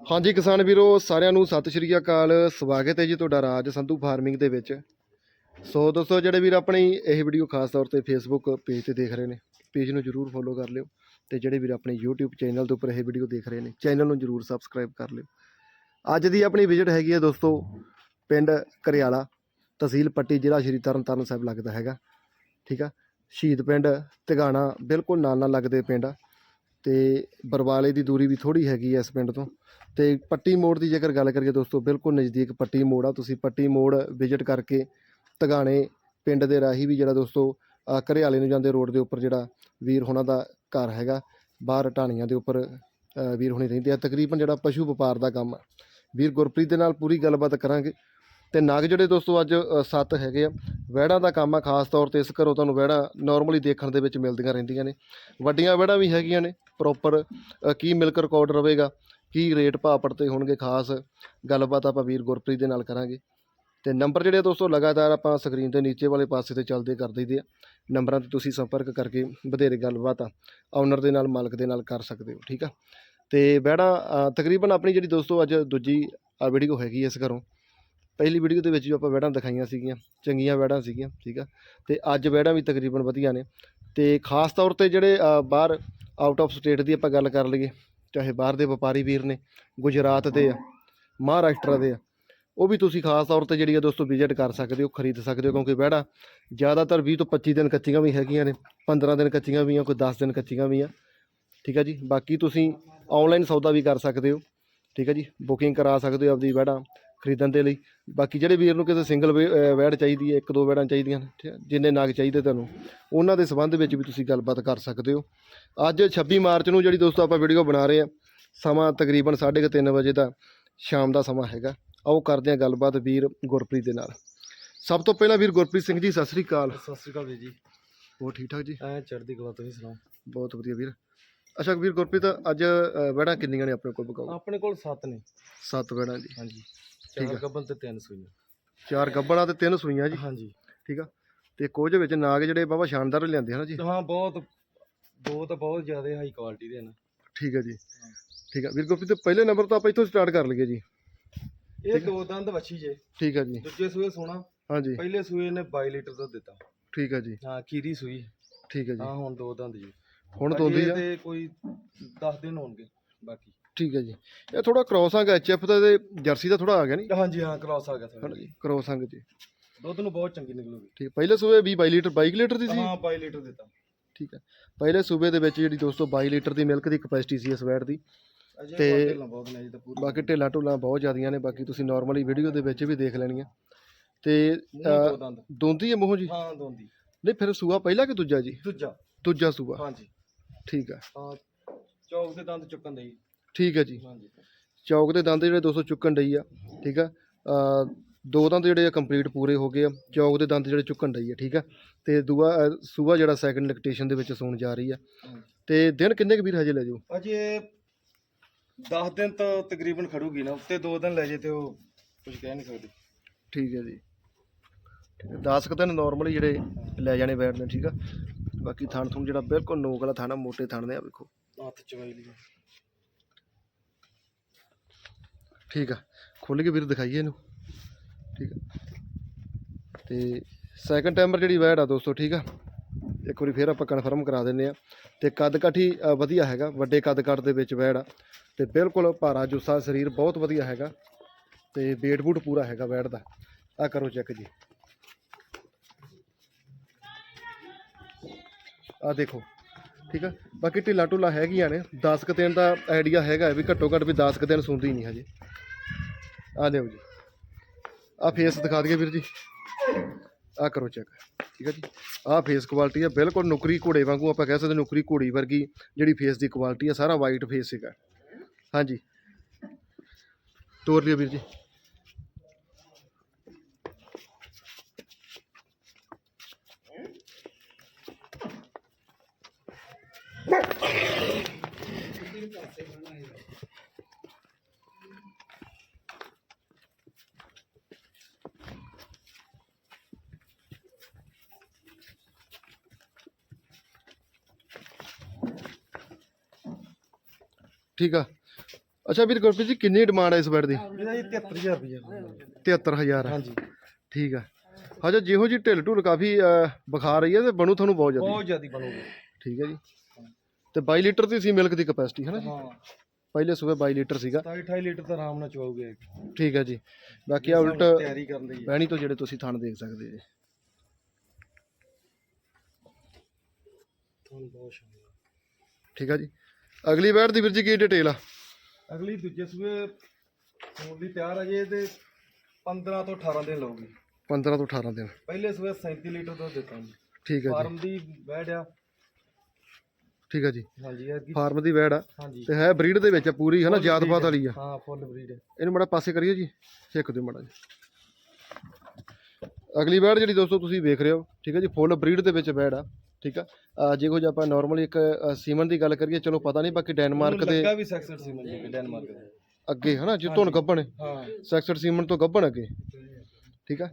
ਹਾਂਜੀ ਕਿਸਾਨ ਵੀਰੋ, ਸਾਰਿਆਂ ਨੂੰ ਸਤਿ ਸ਼੍ਰੀ ਅਕਾਲ। ਸਵਾਗਤ ਹੈ ਜੀ ਤੁਹਾਡਾ ਰਾਜ ਸੰਧੂ ਫਾਰਮਿੰਗ ਦੇ ਵਿੱਚ। ਸੋ ਦੋਸਤੋ, ਜਿਹੜੇ ਵੀਰ ਆਪਣੀ ਇਹ ਵੀਡੀਓ ਖਾਸ ਤੌਰ ਤੇ ਫੇਸਬੁੱਕ ਪੇਜ ਤੇ ਦੇਖ ਰਹੇ ਨੇ ਪੇਜ ਨੂੰ ਜਰੂਰ ਫੋਲੋ ਕਰ ਲਿਓ ਤੇ ਜਿਹੜੇ ਵੀਰ ਆਪਣੇ YouTube ਚੈਨਲ ਦੇ ਉੱਪਰ ਇਹ ਵੀਡੀਓ ਦੇਖ ਰਹੇ ਨੇ ਚੈਨਲ ਨੂੰ ਜਰੂਰ ਸਬਸਕ੍ਰਾਈਬ ਕਰ ਲਿਓ। ਅੱਜ ਦੀ ਆਪਣੀ ਵਿਜ਼ਿਟ ਹੈਗੀ ਹੈ ਦੋਸਤੋ, ਪਿੰਡ ਕਰਿਆਲਾ ਤਹਿਸੀਲ ਪੱਟੀ, ਜ਼ਿਲ੍ਹਾ ਸ਼੍ਰੀ ਤਰਨਤਾਰਨ ਸਾਹਿਬ ਲੱਗਦਾ ਹੈਗਾ। ਠੀਕ ਆ? ਸ਼ਹੀਦ ਪਿੰਡ ਤਿਗਾਣਾ ਬਿਲਕੁਲ ਨਾਲ ਨਾਲ ਲੱਗਦੇ ਪਿੰਡ ਆ। ਅਤੇ ਬਰਵਾਲੇ ਦੀ ਦੂਰੀ ਵੀ ਥੋੜ੍ਹੀ ਹੈਗੀ ਐ ਇਸ ਪਿੰਡ ਤੋਂ। ਅਤੇ ਪੱਟੀ ਮੋੜ ਦੀ ਜੇਕਰ ਗੱਲ ਕਰੀਏ ਦੋਸਤੋ, ਬਿਲਕੁਲ ਨਜ਼ਦੀਕ ਪੱਟੀ ਮੋੜ ਆ। ਤੁਸੀਂ ਪੱਟੀ ਮੋੜ ਵਿਜ਼ਿਟ ਕਰਕੇ ਤਗਾਣੇ ਪਿੰਡ ਦੇ ਰਾਹੀਂ ਵੀ ਜਿਹੜਾ ਦੋਸਤੋ ਘਰਿਆਲੇ ਨੂੰ ਜਾਂਦੇ ਰੋਡ ਦੇ ਉੱਪਰ ਜਿਹੜਾ ਵੀਰ ਹੁਣਾਂ ਦਾ ਘਰ ਹੈਗਾ, ਬਾਹਰ ਢਾਣੀਆਂ ਦੇ ਉੱਪਰ ਵੀਰ ਹੋਣੀ ਰਹਿੰਦੇ ਆ। ਤਕਰੀਬਨ ਜਿਹੜਾ ਪਸ਼ੂ ਵਪਾਰ ਦਾ ਕੰਮ ਆ। ਵੀਰ ਗੁਰਪ੍ਰੀਤ ਦੇ ਨਾਲ ਪੂਰੀ ਗੱਲਬਾਤ ਕਰਾਂਗੇ। ਤੇ ਨਗ ਜਿਹੜੇ ਦੋਸਤੋ ਅੱਜ ਸੱਤ ਹੈਗੇ ਆ, ਵਹਿੜਾਂ ਦਾ ਕੰਮ ਆ ਖਾਸ ਤੌਰ ਤੇ ਇਸ ਘਰੋਂ ਤੁਹਾਨੂੰ ਵਹਿੜਾਂ ਨਾਰਮਲੀ ਦੇਖਣ ਦੇ ਵਿੱਚ ਮਿਲਦੀਆਂ ਰਹਿੰਦੀਆਂ ਨੇ। ਵੱਡੀਆਂ ਵਹਿੜਾਂ ਵੀ ਹੈਗੀਆਂ ਨੇ ਪ੍ਰੋਪਰ ਕੀ ਮਿਲਕ ਰਿਕਾਰਡ ਰਵੇਗਾ ਕੀ ਰੇਟ ਭਾਅ ਪੜਤੇ ਹੋਣਗੇ ਖਾਸ, ਗੱਲਬਾਤ ਆਪਾਂ ਵੀਰ ਗੁਰਪ੍ਰੀਤ ਦੇ ਨਾਲ ਕਰਾਂਗੇ। ਤੇ ਨੰਬਰ ਜਿਹੜੇ ਆ ਦੋਸਤੋ ਲਗਾਤਾਰ ਆਪਾਂ ਸਕਰੀਨ ਦੇ ਨੀਚੇ ਵਾਲੇ ਪਾਸੇ ਤੇ ਚੱਲਦੇ ਕਰ ਦਈਦੇ ਆ ਨੰਬਰਾਂ ਤੇ ਤੁਸੀਂ ਸੰਪਰਕ ਕਰਕੇ ਵਧੇਰੇ ਗੱਲਬਾਤ ਓਨਰ ਦੇ ਨਾਲ, ਮਾਲਕ ਦੇ ਨਾਲ ਕਰ ਸਕਦੇ ਹੋ, ਠੀਕ ਆ? ਤੇ ਵਹਿੜਾਂ ਤਕਰੀਬਨ ਆਪਣੀ ਜਿਹੜੀ ਦੋਸਤੋ ਅੱਜ ਦੂਜੀ ਵੀਡੀਓ ਹੈਗੀ ਇਸ ਘਰੋਂ ਪਹਿਲੀ ਵੀਡੀਓ ਦੇ ਵਿੱਚ ਵੀ ਆਪਾਂ ਵਹਿੜਾਂ ਦਿਖਾਈਆਂ ਸੀਗੀਆਂ, ਚੰਗੀਆਂ ਵਹਿੜਾਂ ਸੀਗੀਆਂ, ਠੀਕ ਆ? ਤੇ ਅੱਜ ਵਹਿੜਾਂ ਵੀ ਤਕਰੀਬਨ ਵਧੀਆ ਨੇ। ਤੇ ਖਾਸ ਤੌਰ ਤੇ ਜਿਹੜੇ ਬਾਹਰ ਆਊਟ ਆਫ ਸਟੇਟ ਦੀ ਆਪਾਂ ਗੱਲ ਕਰ ਲਈਏ, ਚਾਹੇ ਬਾਹਰ ਦੇ ਵਪਾਰੀ ਵੀਰ ਨੇ, ਗੁਜਰਾਤ ਦੇ ਆ, ਮਹਾਰਾਸ਼ਟਰ ਦੇ ਆ, ਉਹ ਵੀ ਤੁਸੀਂ ਖਾਸ ਤੌਰ ਤੇ ਜਿਹੜੀ ਆ ਦੋਸਤੋ ਵਿਜ਼ਿਟ ਕਰ ਸਕਦੇ ਹੋ, ਖਰੀਦ ਸਕਦੇ ਹੋ, ਕਿਉਂਕਿ ਵਹਿੜਾਂ ਜ਼ਿਆਦਾਤਰ 20 ਤੋਂ 25 ਦਿਨ ਕੱਚੀਆਂ ਵੀ ਹੈਗੀਆਂ ਨੇ 15 ਦਿਨ ਕੱਚੀਆਂ ਵੀ ਆ, ਕੋਈ 10 ਦਿਨ ਕੱਚੀਆਂ ਵੀ ਆ, ਠੀਕ ਆ ਜੀ? ਬਾਕੀ ਤੁਸੀਂ ਆਨਲਾਈਨ ਸੌਦਾ ਵੀ ਕਰ ਸਕਦੇ ਹੋ, ਠੀਕ ਹੈ ਜੀ? ਬੁਕਿੰਗ ਕਰਾ ਸਕਦੇ ਹੋ ਆਪਦੀ ਵਹਿੜਾਂ। ਖਰੀਦਣ ਦੇ ਲਈ। ਬਾਕੀ ਜਿਹੜੇ ਵੀਰ ਨੂੰ ਕਿਸੇ ਸਿੰਗਲ ਵੈੜ ਚਾਹੀਦੀ ਹੈ ਇੱਕ ਦੋ ਵੈੜਾਂ ਚਾਹੀਦੀਆਂ ਜਿੰਨੇ ਨਗ ਚਾਹੀਦੇ ਤੁਹਾਨੂੰ ਉਹਨਾਂ ਦੇ ਸੰਬੰਧ ਵਿੱਚ ਵੀ ਤੁਸੀਂ ਗੱਲਬਾਤ ਕਰ ਸਕਦੇ ਹੋ। ਅੱਜ 26 ਮਾਰਚ ਨੂੰ ਜਿਹੜੀ ਦੋਸਤੋ ਆਪਾਂ ਵੀਡੀਓ ਬਣਾ ਰਹੇ ਆ ਸਮਾਂ ਤਕਰੀਬਨ 3:30 ਵਜੇ ਦਾ ਸ਼ਾਮ ਦਾ ਸਮਾਂ ਹੈਗਾ। ਆਓ ਕਰਦੇ ਹਾਂ ਗੱਲਬਾਤ ਵੀਰ ਗੁਰਪ੍ਰੀਤ ਦੇ ਨਾਲ। ਸਭ ਤੋਂ ਪਹਿਲਾਂ ਵੀਰ ਗੁਰਪ੍ਰੀਤ ਸਿੰਘ ਜੀ ਸਤਿ ਸ੍ਰੀ ਅਕਾਲ। ਸਤਿ ਸ਼੍ਰੀ ਅਕਾਲ ਜੀ। ਹੋਰ ਠੀਕ ਠਾਕ ਜੀ? ਐ ਚੜ੍ਹਦੀ ਕਲਾ ਤੁਸੀਂ ਸੁਣਾਓ। ਬਹੁਤ ਵਧੀਆ ਵੀਰ। ਅੱਛਾ ਵੀਰ ਗੁਰਪ੍ਰੀਤ ਅੱਜ ਵੈੜਾਂ ਕਿੰਨੀਆਂ ਨੇ ਆਪਣੇ ਕੋਲ ਬਕਾਓ ਆਪਣੇ ਕੋਲ 7 ਨੇ। ਸੱਤ ਵੈੜਾਂ ਜੀ। ਹਾਂਜੀ। ਠੀਕ ਚਾਰ ਆ। ਗੱਬਨ ਤੇ ਤਿੰਨ ਸੂਈਆਂ। ਚਾਰ ਗੱਬੜਾਂ ਤੇ ਤਿੰਨ ਸੂਈਆਂ ਜੀ। ਹਾਂਜੀ। ਠੀਕ ਆ। ਤੇ ਕੁਝ ਵਿੱਚ ਨਾਗ ਜਿਹੜੇ ਬਾਬਾ ਸ਼ਾਨਦਾਰ ਲਿਆਂਦੇ ਹਨ ਜੀ। ਹਾਂ ਬਹੁਤ ਦੋ ਤਾਂ ਬਹੁਤ ਜ਼ਿਆਦਾ ਹਾਈ ਕੁਆਲਿਟੀ ਦੇ ਨੇ। ਠੀਕ ਹੈ ਜੀ। ਠੀਕ ਹੈ ਵੀਰ ਗੁਰਪ੍ਰੀਤ ਪਹਿਲੇ ਨੰਬਰ ਤੋਂ ਆਪਾਂ ਇੱਥੋਂ ਸਟਾਰਟ ਕਰ ਲਈਏ ਜੀ। ਇਹ ਦੋ ਦੰਦ ਵੱਛੀ ਜੇ। ਠੀਕ ਹੈ ਜੀ। ਦੂਜੇ ਸੂਏ ਸੋਣਾ ਹਾਂਜੀ। ਪਹਿਲੇ ਸੂਏ ਨੇ 22 ਲੀਟਰ ਦੁੱਧ ਦਿੱਤਾ। ਠੀਕ ਹੈ ਜੀ। ਹਾਂ ਖੀਰੀ ਸੂਈ। ਠੀਕ ਹੈ ਜੀ। ਹਾਂ ਹੁਣ ਦੋ ਦੰਦ ਜੀ। ਹੁਣ ਦੋਂਦੀ ਆ। ਤੇ ਕੋਈ 10 ਦਿਨ ਹੋਣਗੇ ਬਾਕੀ। ਠੀਕ ਹੈ ਜੀ। ਇਹ ਥੋੜਾ ਕ੍ਰੋਸ ਅੰਗ ਐਚਐਫ ਦਾ ਤੇ ਜਰਸੀ ਦਾ ਥੋੜਾ ਆ ਗਿਆ ਨਹੀਂ ਹਾਂਜੀ ਹਾਂ ਕ੍ਰਾਸ ਆ ਗਿਆ ਹਨਾ ਜੀ। ਕ੍ਰੋਸ ਅੰਗ ਜੀ। ਦੁੱਧ ਨੂੰ ਬਹੁਤ ਚੰਗੀ ਨਿਕਲੂਗੀ। ਠੀਕ ਪਹਿਲੇ ਸੂਬੇ 20 22 ਲੀਟਰ 22 ਲੀਟਰ ਦੀ ਸੀ? ਹਾਂ 22 ਲੀਟਰ ਦਿੱਤਾ। ਠੀਕ ਹੈ ਪਹਿਲੇ ਸੂਬੇ ਦੇ ਵਿੱਚ ਜਿਹੜੀ ਦੋਸਤੋ 22 ਲੀਟਰ ਦੀ ਮਿਲਕ ਦੀ ਕਪੈਸਿਟੀ ਸੀ ਇਸ ਵੈਟ ਦੀ। ਅਜੇ ਤੇ ਬਹੁਤ ਢਿੱਲਾਂ ਬਹੁਤ ਨੇ ਅਜੇ ਤਾਂ ਪੂਰੀ ਬਾਕੀ ਢੇਲਾ ਢੁਲਾ ਬਹੁਤ ਜ਼ਿਆਦੀਆਂ ਨੇ ਬਾਕੀ ਤੁਸੀਂ ਨਾਰਮਲੀ ਵੀਡੀਓ ਦੇ ਵਿੱਚ ਵੀ ਦੇਖ ਲੈਣੀਆਂ। ਤੇ ਮੂੰਹ ਦੋ ਦੰਦ। ਦੋਂਦੀ ਹੈ ਮੂੰਹ ਜੀ? ਹਾਂ ਦੋਂਦੀ। ਨਹੀਂ ਫਿਰ ਸੂਆ ਪਹਿਲਾ ਕਿ ਦੂਜਾ ਜੀ? ਦੂਜਾ। ਦੂਜਾ ਸੂਆ। ਹਾਂਜੀ। ਠੀਕ ਹੈ। ਹਾਂ ਚੌਕ ਦੇ ਦੰਦ ਚੁੱਕਣ ਦੇ ਜੀ। ਠੀਕ ਹੈ ਜੀ। ਹਾਂਜੀ ਚੌਕ ਦੇ ਦੰਦ ਜਿਹੜੇ 200 ਚੁੱਕਣ ਡਈ ਆ ਠੀਕ ਆ? ਅ, ਦੋ ਦੰਦ ਜਿਹੜੇ ਆ ਕੰਪਲੀਟ ਪੂਰੇ ਹੋ ਗਏ ਆ ਚੌਕ ਦੇ ਦੰਦ ਜਿਹੜੇ ਚੁੱਕਣ ਡਈ ਆ ਠੀਕ ਆ? ਤੇ ਦੂਆ ਸੂਆ ਜਿਹੜਾ ਸੈਕੰਡ ਲੈਕਟੇਸ਼ਨ ਦੇ ਵਿੱਚ ਸੌਣ ਜਾ ਰਹੀ ਆ। ਹਾਂਜੀ। ਤੇ ਦਿਨ ਕਿੰਨੇ ਕੁ ਵੀਰ ਹਜੇ ਲੈ ਜਾਓ? ਅਜੇ 10 ਦਿਨ ਤਾਂ ਤਕਰੀਬਨ ਖੜੂਗੀ ਨਾ ਉੱਤੇ 2 ਦਿਨ ਲੈ ਜੇ ਤੇ ਉਹ ਕੁਝ ਕਹਿ ਨਹੀਂ ਸਕਦੀ। ਠੀਕ ਹੈ ਜੀ। 10 ਕੁ ਦਿਨ ਨਾਰਮਲੀ ਜਿਹੜੇ ਲੈ ਜਾਣੇ ਬੈਠਦੇ ਠੀਕ ਆ? ਬਾਕੀ ਥਣ ਥੁਣ ਜਿਹੜਾ ਬਿਲਕੁਲ ਨੋਕ ਵਾਲਾ ਥਾਣਾ ਮੋਟੇ ਥਣ ਨੇ ਆ ਵੇਖੋ। ਹੱਥ ਚਵਾਈ ਲਈ ਠੀਕ ਆ ਖੁੱਲ ਕੇ ਵੀਰ ਦਿਖਾਈਏ ਇਹਨੂੰ। ਠੀਕ ਆ। ਤੇ ਸੈਕੰਡ ਟਾਈਮਰ ਜਿਹੜੀ ਵੈਡ ਆ ਦੋਸਤੋ ਠੀਕ ਆ। ਇੱਕ ਵਾਰੀ ਫੇਰ ਆਪਾਂ ਕਨਫਰਮ ਕਰਾ ਦਿੰਨੇ ਆ। ਤੇ ਕੱਦ ਕਾਠੀ ਅ, ਵਧੀਆ ਹੈਗਾ ਵੱਡੇ ਕੱਦ ਕੱਟ ਦੇ ਵਿੱਚ ਵੈਡ ਆ। ਤੇ ਬਿਲਕੁਲ ਭਾਰਾ ਜੁੱਸਾ ਸਰੀਰ ਬਹੁਤ ਵਧੀਆ ਹੈਗਾ। ਤੇ ਵੇਟ ਬੂਟ ਪੂਰਾ ਹੈਗਾ ਵੈਡ ਦਾ। ਆ ਕਰੋ ਚੈੱਕ ਜੀ। ਆ ਦੇਖੋ ਠੀਕ ਆ। ਬਾਕੀ ਢਿੱਲਾ ਢੁੱਲਾ ਹੈਗੀਆਂ ਨੇ। 10 ਕੁ ਦਿਨ ਦਾ ਆਈਡੀਆ ਹੈਗਾ ਵੀ ਘੱਟੋ ਘੱਟ ਵੀ 10 ਕੁ ਦਿਨ ਸੁਣਦੀ ਨਹੀਂ ਹਜੇ। ਆ ਲਿਓ ਜੀ। ਆ ਫੇਸ ਦਿਖਾ ਦਈਏ ਵੀਰ ਜੀ। ਆ ਕਰੋ ਚੈੱਕ ਠੀਕ ਹੈ ਜੀ। ਆ ਫੇਸ ਕੁਆਲਿਟੀ ਆ, ਬਿਲਕੁਲ ਨੁਕਰੀ ਘੋੜੇ ਵਾਂਗੂ ਆਪਾਂ ਕਹਿ ਸਕਦੇ ਨੁਕਰੀ ਘੋੜੀ ਵਰਗੀ, ਜਿਹੜੀ ਫੇਸ ਦੀ ਕੁਆਲਿਟੀ ਆ, ਸਾਰਾ ਵਾਈਟ ਫੇਸ ਹੈਗਾ। ਹਾਂਜੀ। ਤੋਰ ਲਿਓ ਵੀਰ ਜੀ। ਠੀਕ ਆ। ਅੱਛਾ ਵੀਰ ਗੁਰਪ੍ਰੀਤ ਜੀ ਕਿੰਨੀ ਡਿਮਾਂਡ ਹੈ ਇਸ ਬੈਡ ਦੀ? ਇਹਦਾ ਜੀ 73000 ਰੁਪਏ 73000 ਹੈ ਹਾਂਜੀ। ਠੀਕ ਆ। ਹਜੇ ਜਿਹੋ ਜੀ ਢਿੱਲ ਢੁੱਲ ਕਾਫੀ ਬੁਖਾਰ ਰਹੀ ਹੈ ਤੇ ਬਣੂ ਤੁਹਾਨੂੰ ਬਹੁਤ ਜ਼ਿਆਦਾ। ਬਹੁਤ ਜ਼ਿਆਦਾ ਬਣੂਗਾ। ਠੀਕ ਹੈ ਜੀ। ਤੇ 22 ਲੀਟਰ ਦੀ ਸੀ ਮਿਲਕ ਦੀ ਕਪੈਸਿਟੀ ਹੈ ਨਾ ਜੀ? ਹਾਂ। ਪਹਿਲੇ ਸੂਬੇ 22 ਲੀਟਰ ਸੀਗਾ। 27 28 ਲੀਟਰ ਤਾਂ ਆਰਾਮ ਨਾਲ ਚਵਾਉਗੇ ਠੀਕ ਹੈ ਜੀ। ਬਾਕੀ ਆ ਉਲਟ ਤਿਆਰੀ ਕਰਨ ਦੀ ਬਹਿਣੀ ਤੋਂ ਜਿਹੜੇ ਤੁਸੀਂ ਥਣ ਦੇਖ ਸਕਦੇ ਜੀ। ਤੁਹਾਨੂੰ ਬਹੁਤ ਸ਼ੁਕਰੀਆ ਠੀਕ ਆ ਜੀ। ਅਗਲੀ ਬੈਡ ਦੀ ਵੀਰ ਜੀ ਕੀ ਡਿਟੇਲ ਆ? ਅਗਲੀ ਦੂਜੇ ਸੂਏ ਹੋਣ ਦੀ ਤਿਆਰ ਅਜੇ ਤੇ 15 ਤੋਂ 18 ਦਿਨ ਲਊਗੀ। 15 ਤੋਂ 18 ਦਿਨ। ਪਹਿਲੇ ਸੂਏ 37 ਲੀਟਰ ਦੁੱਧ ਦਿੱਤਾ ਜੀ। ਠੀਕ ਹੈ ਜੀ। ਫਾਰਮ ਦੀ ਬੈਡ ਆ। ਠੀਕ ਹੈ ਜੀ। ਹਾਂਜੀ ਫਾਰਮ ਦੀ ਬੈਡ ਆ। ਹਾਂਜੀ। ਤੇ ਹੈ ਬਰੀਡ ਦੇ ਵਿੱਚ ਆ ਪੂਰੀ ਹੈ ਨਾ ਜਾਤ ਪਾਤ ਵਾਲੀ ਆ। ਹਾਂ ਫੁੱਲ ਬਰੀਡ ਇਹਨੂੰ ਮੜਾ ਪਾਸੇ ਕਰੀਏ ਜੀ ਛੇਕ ਦਿਓ ਮੜਾ ਜੀ ਅਗਲੀ ਬੈਡ ਜਿਹੜੀ ਦੋਸਤੋ ਤੁਸੀਂ ਵੇਖ ਰਹੇ ਹੋ ਠੀਕ ਹੈ ਜੀ ਫੁੱਲ ਬਰੀਡ ਦੇ ਵਿੱਚ ਬੈਡ ਆ ਠੀਕ ਆ। ਜੇ ਕੋਈ ਆਪਾਂ ਨਾਰਮਲੀ ਇੱਕ ਸੀਮਨ ਦੀ ਗੱਲ ਕਰੀਏ ਚਲੋ ਪਤਾ ਨਹੀਂ ਬਾਕੀ ਡੈਨਮਾਰਕ ਦੇ ਲੱਗਾ ਵੀ ਸੈਕਸਰ ਸੀ ਮੰਜੀ ਡੈਨਮਾਰਕ ਦੇ। ਅੱਗੇ ਹਨਾ ਜਿੱਤੋਂ ਗੱਬਣ ਹਾਂ। ਸੈਕਸਰ ਸੀਮਨ ਤੋਂ ਗੱਬਣ ਅੱਗੇ। ਠੀਕ ਆ?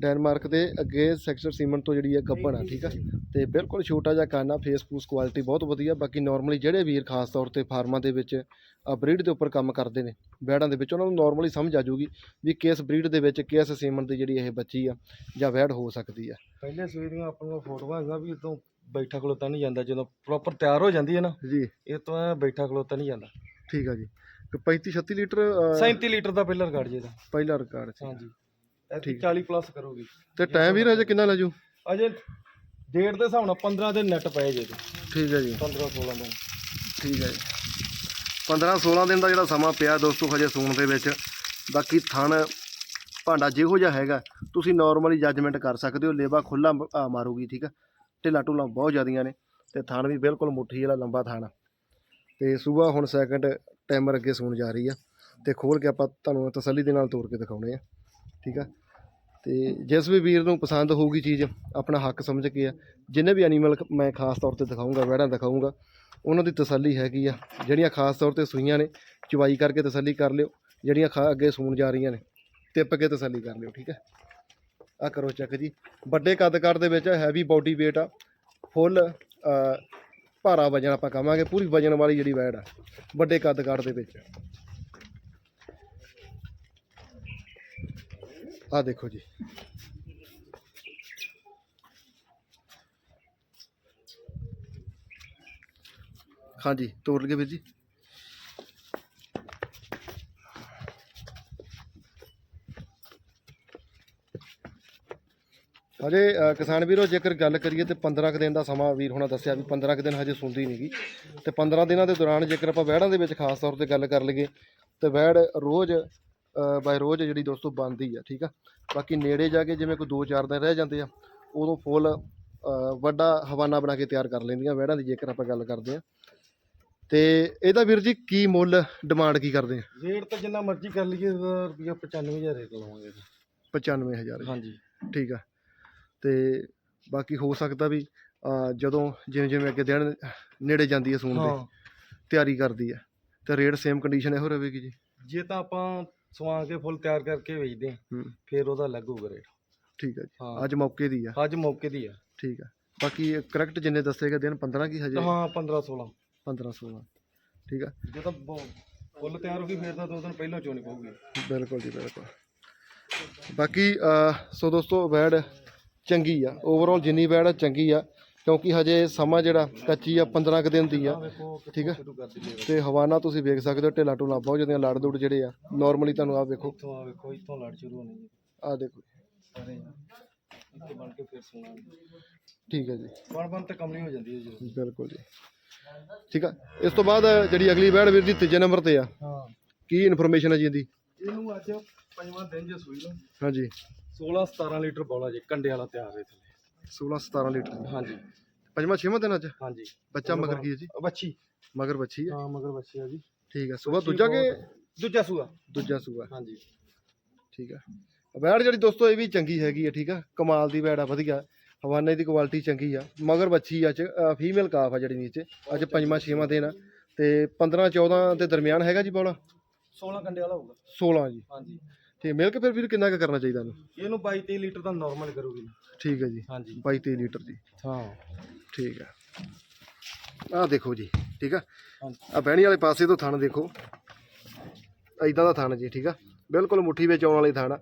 ਡੈਨਮਾਰਕ ਦੇ ਅੱਗੇ ਸੈਕਟਰ ਸੀਮਨ ਤੋਂ ਜਿਹੜੀ ਹੈ ਗੱਬਣ ਆ ਠੀਕ ਆ? ਤੇ ਬਿਲਕੁਲ ਛੋਟਾ ਜਿਹਾ ਕਾਨਾ ਫੇਸ ਫੂਸ ਕੁਆਲਿਟੀ ਬਹੁਤ ਵਧੀਆ ਬਾਕੀ ਨਾਰਮਲੀ ਜਿਹੜੇ ਵੀਰ ਖਾਸ ਤੌਰ ਤੇ ਫਾਰਮਾਂ ਦੇ ਵਿੱਚ ਬਰੀਡ ਦੇ ਉੱਪਰ ਕੰਮ ਕਰਦੇ ਨੇ ਬੈੜਾਂ ਦੇ ਵਿੱਚ ਉਹਨਾਂ ਨੂੰ ਨਾਰਮਲੀ ਸਮਝ ਆ ਜਾਊਗੀ ਵੀ ਕਿਸ ਬਰੀਡ ਦੇ ਵਿੱਚ ਕਿਸ ਸੀਮਨ ਦੀ ਜਿਹੜੀ ਇਹ ਬੱਚੀ ਆ ਜਾਂ ਵੈੜ ਹੋ ਸਕਦੀ ਆ। ਪਹਿਲੇ ਸੂਏ ਦੀਆਂ ਆਪਣੀਆਂ ਫੋਟੋਆਂ ਹੈਗਾ ਵੀ ਇਤੋਂ ਬੈਠਾ ਖਲੋਤਾ ਨਹੀਂ ਜਾਂਦਾ ਜਦੋਂ ਪ੍ਰੋਪਰ ਤਿਆਰ ਹੋ ਜਾਂਦੀ ਹੈ ਨਾ ਜੀ। ਇਹ ਤੋਂ ਐਂ ਬੈਠਾ ਖਲੋਤਾ ਨਹੀਂ ਜਾਂਦਾ। ਠੀਕ ਆ ਜੀ। ਤੇ 35 36 ਲੀਟਰ ਅਹ, 37 ਲੀਟਰ ਦਾ ਪਹਿਲਾ ਰਿਕਾਰਡ ਜੇ ਦਾ ਪਹਿਲਾ ਰਿਕਾਰਡ ਸੀ। ਹਾਂਜੀ। ਇਹ 40 ਪਲੱਸ ਕਰੋਗੀ। ਤੇ ਟਾਈਮ ਵੀਰ ਅਜੇ ਕਿੰਨਾ ਲੱਜੂ? ਅਜੇ ਡੇਟ ਦੇ ਹਿਸਾਬ ਨਾਲ 15 ਦਿਨ ਨੈਟ ਪਏ ਜੇ ਠੀਕ ਹੈ ਜੀ। 15 16 ਦਿਨ। ਠੀਕ ਹੈ ਜੀ। 15 16 ਦਿਨ ਦਾ ਜਿਹੜਾ ਸਮਾਂ ਪਿਆ ਦੋਸਤੋ ਹਜੇ ਸੂਣ ਦੇ ਵਿੱਚ ਬਾਕੀ ਥਣ ਭਾਂਡਾ ਜਿਹੋ ਜਿਹਾ ਹੈਗਾ ਤੁਸੀਂ ਨਾਰਮਲੀ ਜੱਜਮੈਂਟ ਕਰ ਸਕਦੇ ਹੋ ਲੇਵਾ ਖੁੱਲਾ ਮਾਰੂਗੀ ਠੀਕ ਆ? ਢਿੱਲਾ ਢੁੱਲਾਂ ਬਹੁਤ ਜ਼ਿਆਦੀਆਂ ਨੇ ਤੇ ਥਣ ਵੀ ਬਿਲਕੁਲ ਮੁੱਠੀ ਵਾਲਾ ਲੰਬਾ ਥਣ ਆ। ਤੇ ਸਵੇਰ ਹੁਣ ਸੈਕਿੰਡ ਟਾਈਮਰ ਅੱਗੇ ਸੂਣ ਜਾ ਰਹੀ ਆ ਤੇ ਖੋਲ ਕੇ ਆਪਾਂ ਤੁਹਾਨੂੰ ਤਸੱਲੀ ਦੇ ਨਾਲ ਤੋੜ ਕੇ ਦਿਖਾਉਣੇ ਆ, ਠੀਕ ਆ? ਤੇ ਜਿਸ ਵੀ ਵੀਰ ਨੂੰ ਪਸੰਦ ਹੋਊਗੀ ਚੀਜ਼, ਆਪਣਾ ਹੱਕ ਸਮਝ ਕੇ ਆ, ਜਿੰਨੇ ਵੀ ਐਨੀਮਲ ਮੈਂ ਖਾਸ ਤੌਰ ਤੇ ਦਿਖਾਊਂਗਾ, ਵਹਿੜਾਂ ਦਿਖਾਊਂਗਾ, ਉਹਨਾਂ ਦੀ ਤਸੱਲੀ ਹੈਗੀ ਆ। ਜਿਹੜੀਆਂ ਖਾਸ ਤੌਰ ਤੇ ਸੂਈਆਂ ਨੇ ਚਵਾਈ ਕਰਕੇ ਤਸੱਲੀ ਕਰ ਲਿਓ, ਜਿਹੜੀਆਂ ਖਾ ਅੱਗੇ ਸੂਣ ਜਾ ਰਹੀਆਂ ਨੇ, ਟਿੱਪ ਕੇ ਤਸੱਲੀ ਕਰ ਲਿਓ, ਠੀਕ ਹੈ ਆ ਕਰੋ ਚੈੱਕ ਜੀ। ਵੱਡੇ ਕੱਦ ਕੱਦ ਦੇ ਵਿੱਚ ਹੈਵੀ ਬਾਡੀ weight ਆ। ਫੁੱਲ ਭਾਰਾ ਵਜਨ ਆਪਾਂ ਕਹਾਂਗੇ। ਪੂਰੀ ਵਜਨ ਵਾਲੀ ਜਿਹੜੀ ਵੈੜ ਆ, ਵੱਡੇ ਕੱਦ ਕੱਦ ਦੇ ਵਿੱਚ। ਆ ਦੇਖੋ ਜੀ। ਹਾਂਜੀ ਤੋੜ ਲਗੇ ਵੀਰ ਜੀ। ਹਜੇ ਅ, ਕਿਸਾਨ ਵੀਰੋ ਜੇਕਰ ਗੱਲ ਕਰੀਏ ਤੇ 15 ਕੁ ਦਿਨ ਦਾ ਸਮਾਂ ਵੀਰ ਹੋਣਾ ਦੱਸਿਆ ਵੀ 15 ਕੁ ਦਿਨ ਹਜੇ ਸੁਣਦੀ ਨਹੀਂਗੀ ਤੇ 15 ਦਿਨਾਂ ਦੇ ਦੌਰਾਨ ਜੇਕਰ ਆਪਾਂ ਵਹਿੜਾਂ ਦੇ ਵਿੱਚ ਖਾਸ ਤੌਰ ਤੇ ਗੱਲ ਕਰ ਲਈਏ ਤੇ ਵਹਿੜ ਰੋਜ਼ ਬਾਈ ਰੋਜ਼ ਜਿਹੜੀ ਦੋਸਤੋ ਬਣਦੀ ਆ ਠੀਕ ਆ? ਬਾਕੀ ਨੇੜੇ ਜਾ ਕੇ ਜਿਵੇਂ ਕੋਈ 2-4 ਦਿਨ ਰਹਿ ਜਾਂਦੇ ਆ ਉਦੋਂ ਫੁੱਲ ਅ, ਵੱਡਾ ਹਵਾਨਾ ਬਣਾ ਕੇ ਤਿਆਰ ਕਰ ਲੈਂਦੀਆਂ ਵਹਿੜਾਂ ਦੀ ਜੇਕਰ ਆਪਾਂ ਗੱਲ ਕਰਦੇ ਆ। ਤੇ ਇਹਦਾ ਵੀਰ ਜੀ ਕੀ ਮੁੱਲ ਡਿਮਾਂਡ ਕੀ ਕਰਦੇ ਆ? ਰੇਟ ਤਾਂ ਜਿੰਨਾ ਮਰਜ਼ੀ ਕਰ ਲਈਏ ਰੁਪਿਆ 95000 ਰੇਟ ਲਵਾਂਗੇ। ਇਹਦਾ। 95000 ਹਾਂਜੀ। ਠੀਕ ਆ। ਤੇ ਬਾਕੀ ਹੋ ਸਕਦਾ ਵੀ ਜਦੋਂ ਜਿਵੇਂ ਜਿਵੇਂ ਅੱਗੇ ਦਿਨ ਨੇੜੇ ਜਾਂਦੀ ਹੈ ਸੂਣ ਦੇ ਹਾਂ। ਤਿਆਰੀ ਕਰਦੀ ਹੈ। ਤੇ ਰੇਟ ਸੇਮ ਕੰਡੀਸ਼ਨ ਇਹੋ ਰਹੇਗੀ ਜੀ? ਜੇ ਤਾਂ ਆਪਾਂ ਸਵਾ ਕੇ ਫੁੱਲ ਤਿਆਰ ਕਰਕੇ ਵੇਚਦੇ ਹਾਂ ਹੂੰ। ਫਿਰ ਉਹਦਾ ਅਲੱਗ ਹੋਊਗਾ ਰੇਟ ਠੀਕ ਹੈ ਜੀ। ਹਾਂ। ਅੱਜ ਮੌਕੇ ਦੀ ਆ। ਅੱਜ ਮੌਕੇ ਦੀ ਆ। ਠੀਕ ਆ। ਬਾਕੀ ਕਰੈਕਟ ਜਿੰਨੇ ਦੱਸੇ ਗਏ ਦਿਨ 15 ਕੀ ਹਜੇ? ਹਾਂ 15 16 15 16 ਠੀਕ ਆ। ਜੇ ਤਾਂ ਫੁੱਲ ਤਿਆਰ ਹੋ ਗਈ ਫਿਰ ਤਾਂ ਦੋ ਦਿਨ ਪਹਿਲਾਂ ਚੋਣੀ ਪਊਗੀ। ਬਿਲਕੁਲ ਜੀ ਬਿਲਕੁਲ। ਬਾਕੀ ਸੋ ਦੋਸਤੋ ਵੈੜ ਚੰਗੀ ਆ। ਓਵਰਆਲ ਜਿੰਨੀ ਵੈੜ ਆ ਚੰਗੀ ਆ। ਕਿਉਂਕਿ ਹਜੇ ਸਮਾਂ ਜਿਹੜਾ ਕੱਚੀ ਆ 15 ਕੁ ਦਿਨ ਦੀ ਆ। ਠੀਕ ਆ? ਤੇ ਹਵਾਨਾ ਤੁਸੀਂ ਵੇਖ ਸਕਦੇ ਹੋ ਢਿੱਲਾ ਢੁੱਲਾ ਬਹੁਤ ਜ਼ਿਆਦਾ ਲੜ ਦੁੜ ਜਿਹੜੇ ਆ ਨਾਰਮਲੀ ਤੁਹਾਨੂੰ ਆ ਵੇਖੋ। ਇੱਥੋਂ ਆ ਵੇਖੋ ਇੱਥੋਂ ਲੜ ਸ਼ੁਰੂ ਹੋਣੀ ਜੀ। ਆ ਦੇਖੋ। ਸਾਰੇ ਇੱਥੇ ਬਣ ਕੇ ਫਿਰ ਸੋਣਾ ਠੀਕ ਹੈ ਜੀ। ਬਣ ਬਣ ਤੇ ਕਮਲੀ ਹੋ ਜਾਂਦੀ ਹੈ ਜੀ। ਬਿਲਕੁਲ ਜੀ। ਠੀਕ ਆ? ਇਸ ਤੋਂ ਬਾਅਦ ਜਿਹੜੀ ਅਗਲੀ ਵੈੜ ਵੀਰ ਜੀ ਤੀਜੇ ਨੰਬਰ ਤੇ ਆ। ਹਾਂ। ਕੀ ਇਨਫੋਰਮੇਸ਼ਨ ਹੈ ਜੀ ਇਹਦੀ? ਇਹਨੂੰ ਅੱਜ ਪੰਜਵਾਂ ਦਿਨ ਜੇ ਸੂਈ ਲਓ ਹਾਂਜੀ। 16 17 ਲੀਟਰ ਬੋਲਾ ਜੀ ਕੰਡੇ ਵਾਲਾ ਤਿਆਰ ਹੈ ਥੱਲੇ 16 17 ਲੀਟਰ। ਹਾਂਜੀ। ਪੰਜਵਾਂ ਛੇਵਾਂ ਦਿਨ ਅੱਜ? ਹਾਂਜੀ। ਬੱਚਾ ਮਗਰ ਕੀ ਹੈ ਜੀ? ਬੱਚੀ ਮਗਰ ਬੱਚੀ ਹੈ? ਹਾਂ ਮਗਰ ਬੱਚੀ ਆ ਜੀ। ਠੀਕ ਹੈ ਸਵੇਰ ਦੂਜਾ ਕਿ ਦੂਜਾ ਸੂਆ। ਦੂਜਾ ਸੂਆ। ਹਾਂਜੀ। ਠੀਕ ਹੈ। ਵੈੜ ਜਿਹੜੀ ਦੋਸਤੋ ਇਹ ਵੀ ਚੰਗੀ ਹੈਗੀ ਹੈ ਠੀਕ ਆ ਕਮਾਲ ਦੀ ਵੈੜ ਆ ਵਧੀਆ। ਹਵਾਨੇ ਦੀ ਕੁਆਲਿਟੀ ਚੰਗੀ ਆ। ਮਗਰ ਬੱਚੀ ਆ ਚ ਫੀਮੇਲ ਕਾਫ ਆ ਜਿਹੜੀ ਨੀਚੇ। ਅੱਜ ਪੰਜਵਾਂ ਛੇਵਾਂ ਦਿਨ ਆ। ਤੇ 15 14 ਦੇ ਦਰਮਿਆਨ ਹੈਗਾ ਜੀ ਬੋਲਾ? 16 ਕੰਡੇ ਵਾਲਾ ਹੋਊਗਾ। 16 ਜੀ। ਹਾਂਜੀ। ਤੇ ਮਿਲਕ ਫਿਰ ਵੀਰ ਕਿੰਨਾ ਕੁ ਕਰਨਾ ਚਾਹੀਦਾ ਇਹਨੂੰ? ਇਹਨੂੰ 22 23 ਲੀਟਰ ਦਾ ਨਾਰਮਲ ਕਰੂਗੀ। ਠੀਕ ਹੈ ਜੀ ਹਾਂਜੀ। 22 23 ਲੀਟਰ ਦੀ ਹਾਂ। ਠੀਕ ਹੈ। ਆਹ ਦੇਖੋ ਜੀ ਠੀਕ ਆ? ਆ ਬਹਿਣੀ ਵਾਲੇ ਪਾਸੇ ਤੋਂ ਥਣ ਦੇਖੋ। ਇਦਾਂ ਦਾ ਥਣ ਜੀ ਠੀਕ ਆ? ਬਿਲਕੁਲ ਮੁੱਠੀ ਵਿੱਚ ਆਉਣ ਵਾਲੀ ਥਣ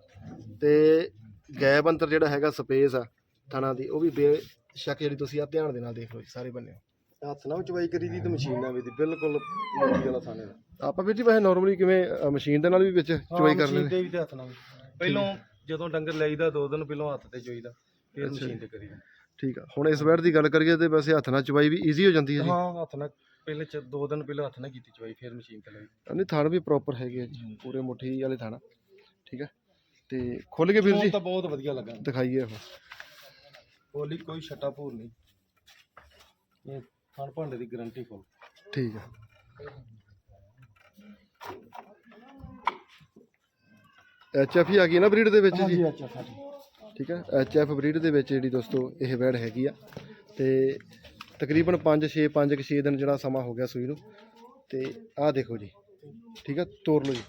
ਤੇ ਗੈਪ ਅੰਤਰ ਜਿਹੜਾ ਹੈਗਾ ਸਪੇਸ ਆ ਥਣਾ ਦੀ ਉਹ ਵੀ ਬੇਸ਼ੱਕ ਜਿਹੜੀ ਤੁਸੀਂ ਆ ਧਿਆਨ ਦੇ ਨਾਲ ਦੇਖ ਲਓ ਜੀ ਸਾਰੇ ਬੰਨੇ ਹੱਥ ਨਾਲ ਚਵਾਈ ਕਰੀ ਦੀ ਤੇ ਮਸ਼ੀਨ ਨਾਲ ਵੀ ਦੀ ਬਿਲਕੁਲ ਮੋਟੀ ਵਾਲਾ ਥਾਣੇ ਦਾ। ਆਪਾਂ ਵੀਰ ਜੀ ਵੈਸੇ ਨਾਰਮਲੀ ਕਿਵੇਂ ਅ, ਮਸ਼ੀਨ ਦੇ ਨਾਲ ਵੀ ਵਿੱਚ ਚਵਾਈ ਕਰ ਮਸ਼ੀਨ ਲੈਂਦੇ? ਤੇ ਵੀ ਤੇ ਹੱਥ ਨਾਲ। ਪਹਿਲੋਂ ਜਦੋਂ ਡੰਗਰ ਲਈਦਾ ਦੋ ਦਿਨ ਪਹਿਲੋਂ ਹੱਥ ਤੇ ਚੋਈਦਾ ਫਿਰ ਮਸ਼ੀਨ ਤੇ ਕਰੀਦਾ। ਠੀਕ ਆ ਹੁਣ ਇਸ ਵੈਟ ਦੀ ਗੱਲ ਕਰੀਏ ਤੇ ਵੈਸੇ ਹੱਥ ਨਾਲ ਚਵਾਈ ਵੀ ਈਜ਼ੀ ਹੋ ਜਾਂਦੀ ਹੈ ਜੀ? ਹਾਂ ਹੱਥ ਨਾਲ ਪਹਿਲੇ ਚ ਦੋ ਦਿਨ ਪਹਿਲਾਂ ਹੱਥ ਨਾਲ ਕੀਤੀ ਚਵਾਈ ਫਿਰ ਮਸ਼ੀਨ ਤੇ ਲਈ। ਨਹੀਂ ਥਣ ਵੀ ਪ੍ਰੋਪਰ ਹੈਗੇ ਆ ਜੀ ਪੂਰੇ ਮੁੱਠੀ ਵਾਲੇ ਥਣ। ਆ। ਠੀਕ ਹੈ ਤੇ ਖੁੱਲ ਕੇ ਵੀਰ ਜੀ? ਹੁਣ ਤਾਂ ਬਹੁਤ ਵਧੀਆ ਲੱਗਾ। ਦਿਖਾਈਏ ਉਹ ਬੋਲੀ ਕੋਈ ਛੱਟਾ ਭੂਰ ਨਹੀਂ। ਇਹ ਖਾਣ ਭਾਂਡੇ ਦੀ ਗਾਰੰਟੀ ਫੁੱਲ ਠੀਕ ਆ। ਐਚ ਐਫ ਹੀ ਆ ਗਈ ਨਾ ਬਰੀਡ ਦੇ ਵਿੱਚ ਜੀ? ਅੱਛਾ ਸਾਡੀ ਠੀਕ ਹੈ ਐਚ ਐਫ ਬਰੀਡ ਦੇ ਵਿੱਚ ਜਿਹੜੀ ਦੋਸਤੋ ਇਹ ਵੈੜ ਹੈਗੀ ਆ। ਤੇ ਤਕਰੀਬਨ 5 6 5 6 ਦਿਨ ਜਿਹੜਾ ਸਮਾਂ ਹੋ ਗਿਆ ਸੂਈ ਨੂੰ। ਤੇ ਆਹ ਦੇਖੋ ਜੀ। ਠੀਕ ਹੈ ਤੋੜ ਲਓ ਜੀ।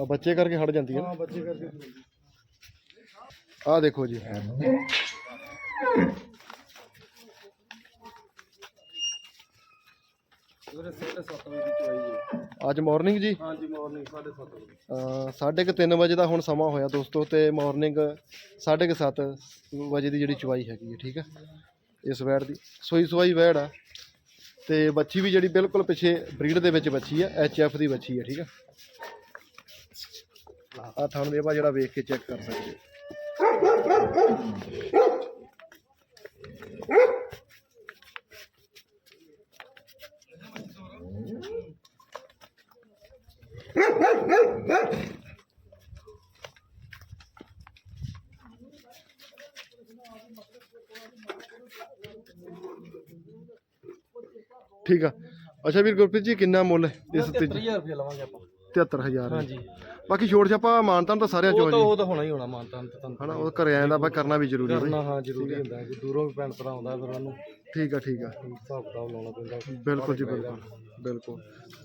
ਆ ਬੱਚੇ ਕਰਕੇ ਹਟ ਜਾਂਦੀ ਹੈ ਹਾਂ ਬੱਚੇ ਕਰਕੇ। ਆਹ ਦੇਖੋ ਜੀ। 7:30 ਅੱਜ ਮਾਰਨਿੰਗ ਜੀ? ਹਾਂਜੀ ਮਾਰਨਿੰਗ 7:30 ਵਜੇ। ਸਾਢੇ ਕੁ ਤਿੰਨ ਵਜੇ ਦਾ ਹੁਣ ਸਮਾਂ ਹੋਇਆ ਦੋਸਤੋ ਤੇ ਮਾਰਨਿੰਗ ਸਾਢੇ ਕੁ ਸੱਤ ਵਜੇ ਦੀ ਜਿਹੜੀ ਚੁਵਾਈ ਹੈਗੀ ਹੈ ਠੀਕ ਹੈ? ਇਸ ਵੈੜ ਦੀ। ਸੋਈ ਸਵਾਈ ਵੈੜ ਆ। ਤੇ ਬੱਚੀ ਵੀ ਜਿਹੜੀ ਬਿਲਕੁਲ ਪਿੱਛੇ ਬਰੀਡ ਦੇ ਵਿੱਚ ਬੱਚੀ ਆ ਐਚ ਐਫ ਦੀ ਬੱਚੀ ਆ ਠੀਕ ਹੈ? ਆ ਥਣ ਦੇ ਆਪਾਂ ਜਿਹੜਾ ਵੇਖ ਕੇ ਚੈੱਕ ਕਰ ਸਕਦੇ ਹੋ। ਠੀਕ ਆ ਅੱਛਾ ਵੀਰ ਗੁਰਪ੍ਰੀਤ ਜੀ ਕਿੰਨਾ ਮੁੱਲ ਹੈ ਇਸ ਤੇ 73000 ਰੁਪਏ ਲਵਾਂਗੇ ਆਪਾਂ 73000 ਹਾਂਜੀ ਬਾਕੀ ਛੋੜ ਛਾਪਾ ਮਾਨਤਾਂ ਤਾਂ ਸਾਰਿਆਂ ਚੋਂ ਉਹ ਆ ਤਾਂ ਜੀ। ਉਹ ਤਾਂ ਹੋਣਾ ਹੀ ਹੋਣਾ ਮਾਨਤਾਨ ਤਾਂ ਤੁਹਾਨੂੰ ਹਨਾ ਉਹ ਘਰੇ ਆਇਆ ਦਾ ਆਪਾਂ ਕਰਨਾ ਵੀ ਜ਼ਰੂਰੀ ਹੈ ਬਈ। ਕਰਨਾ ਹਾਂ ਜ਼ਰੂਰੀ ਹੁੰਦਾ ਕਿ ਦੂਰੋਂ ਵੀ ਭੈਣ ਭਰਾ ਆਉਂਦਾ ਫਿਰ ਉਹਨੂੰ ਠੀਕ ਆ ਠੀਕ ਆ। ਹਿਸਾਬ ਕਿਤਾਬ ਲਾਉਣਾ ਪੈਂਦਾ। ਬਿਲਕੁਲ ਜੀ ਬਿਲਕੁਲ। ਬਿਲਕੁਲ।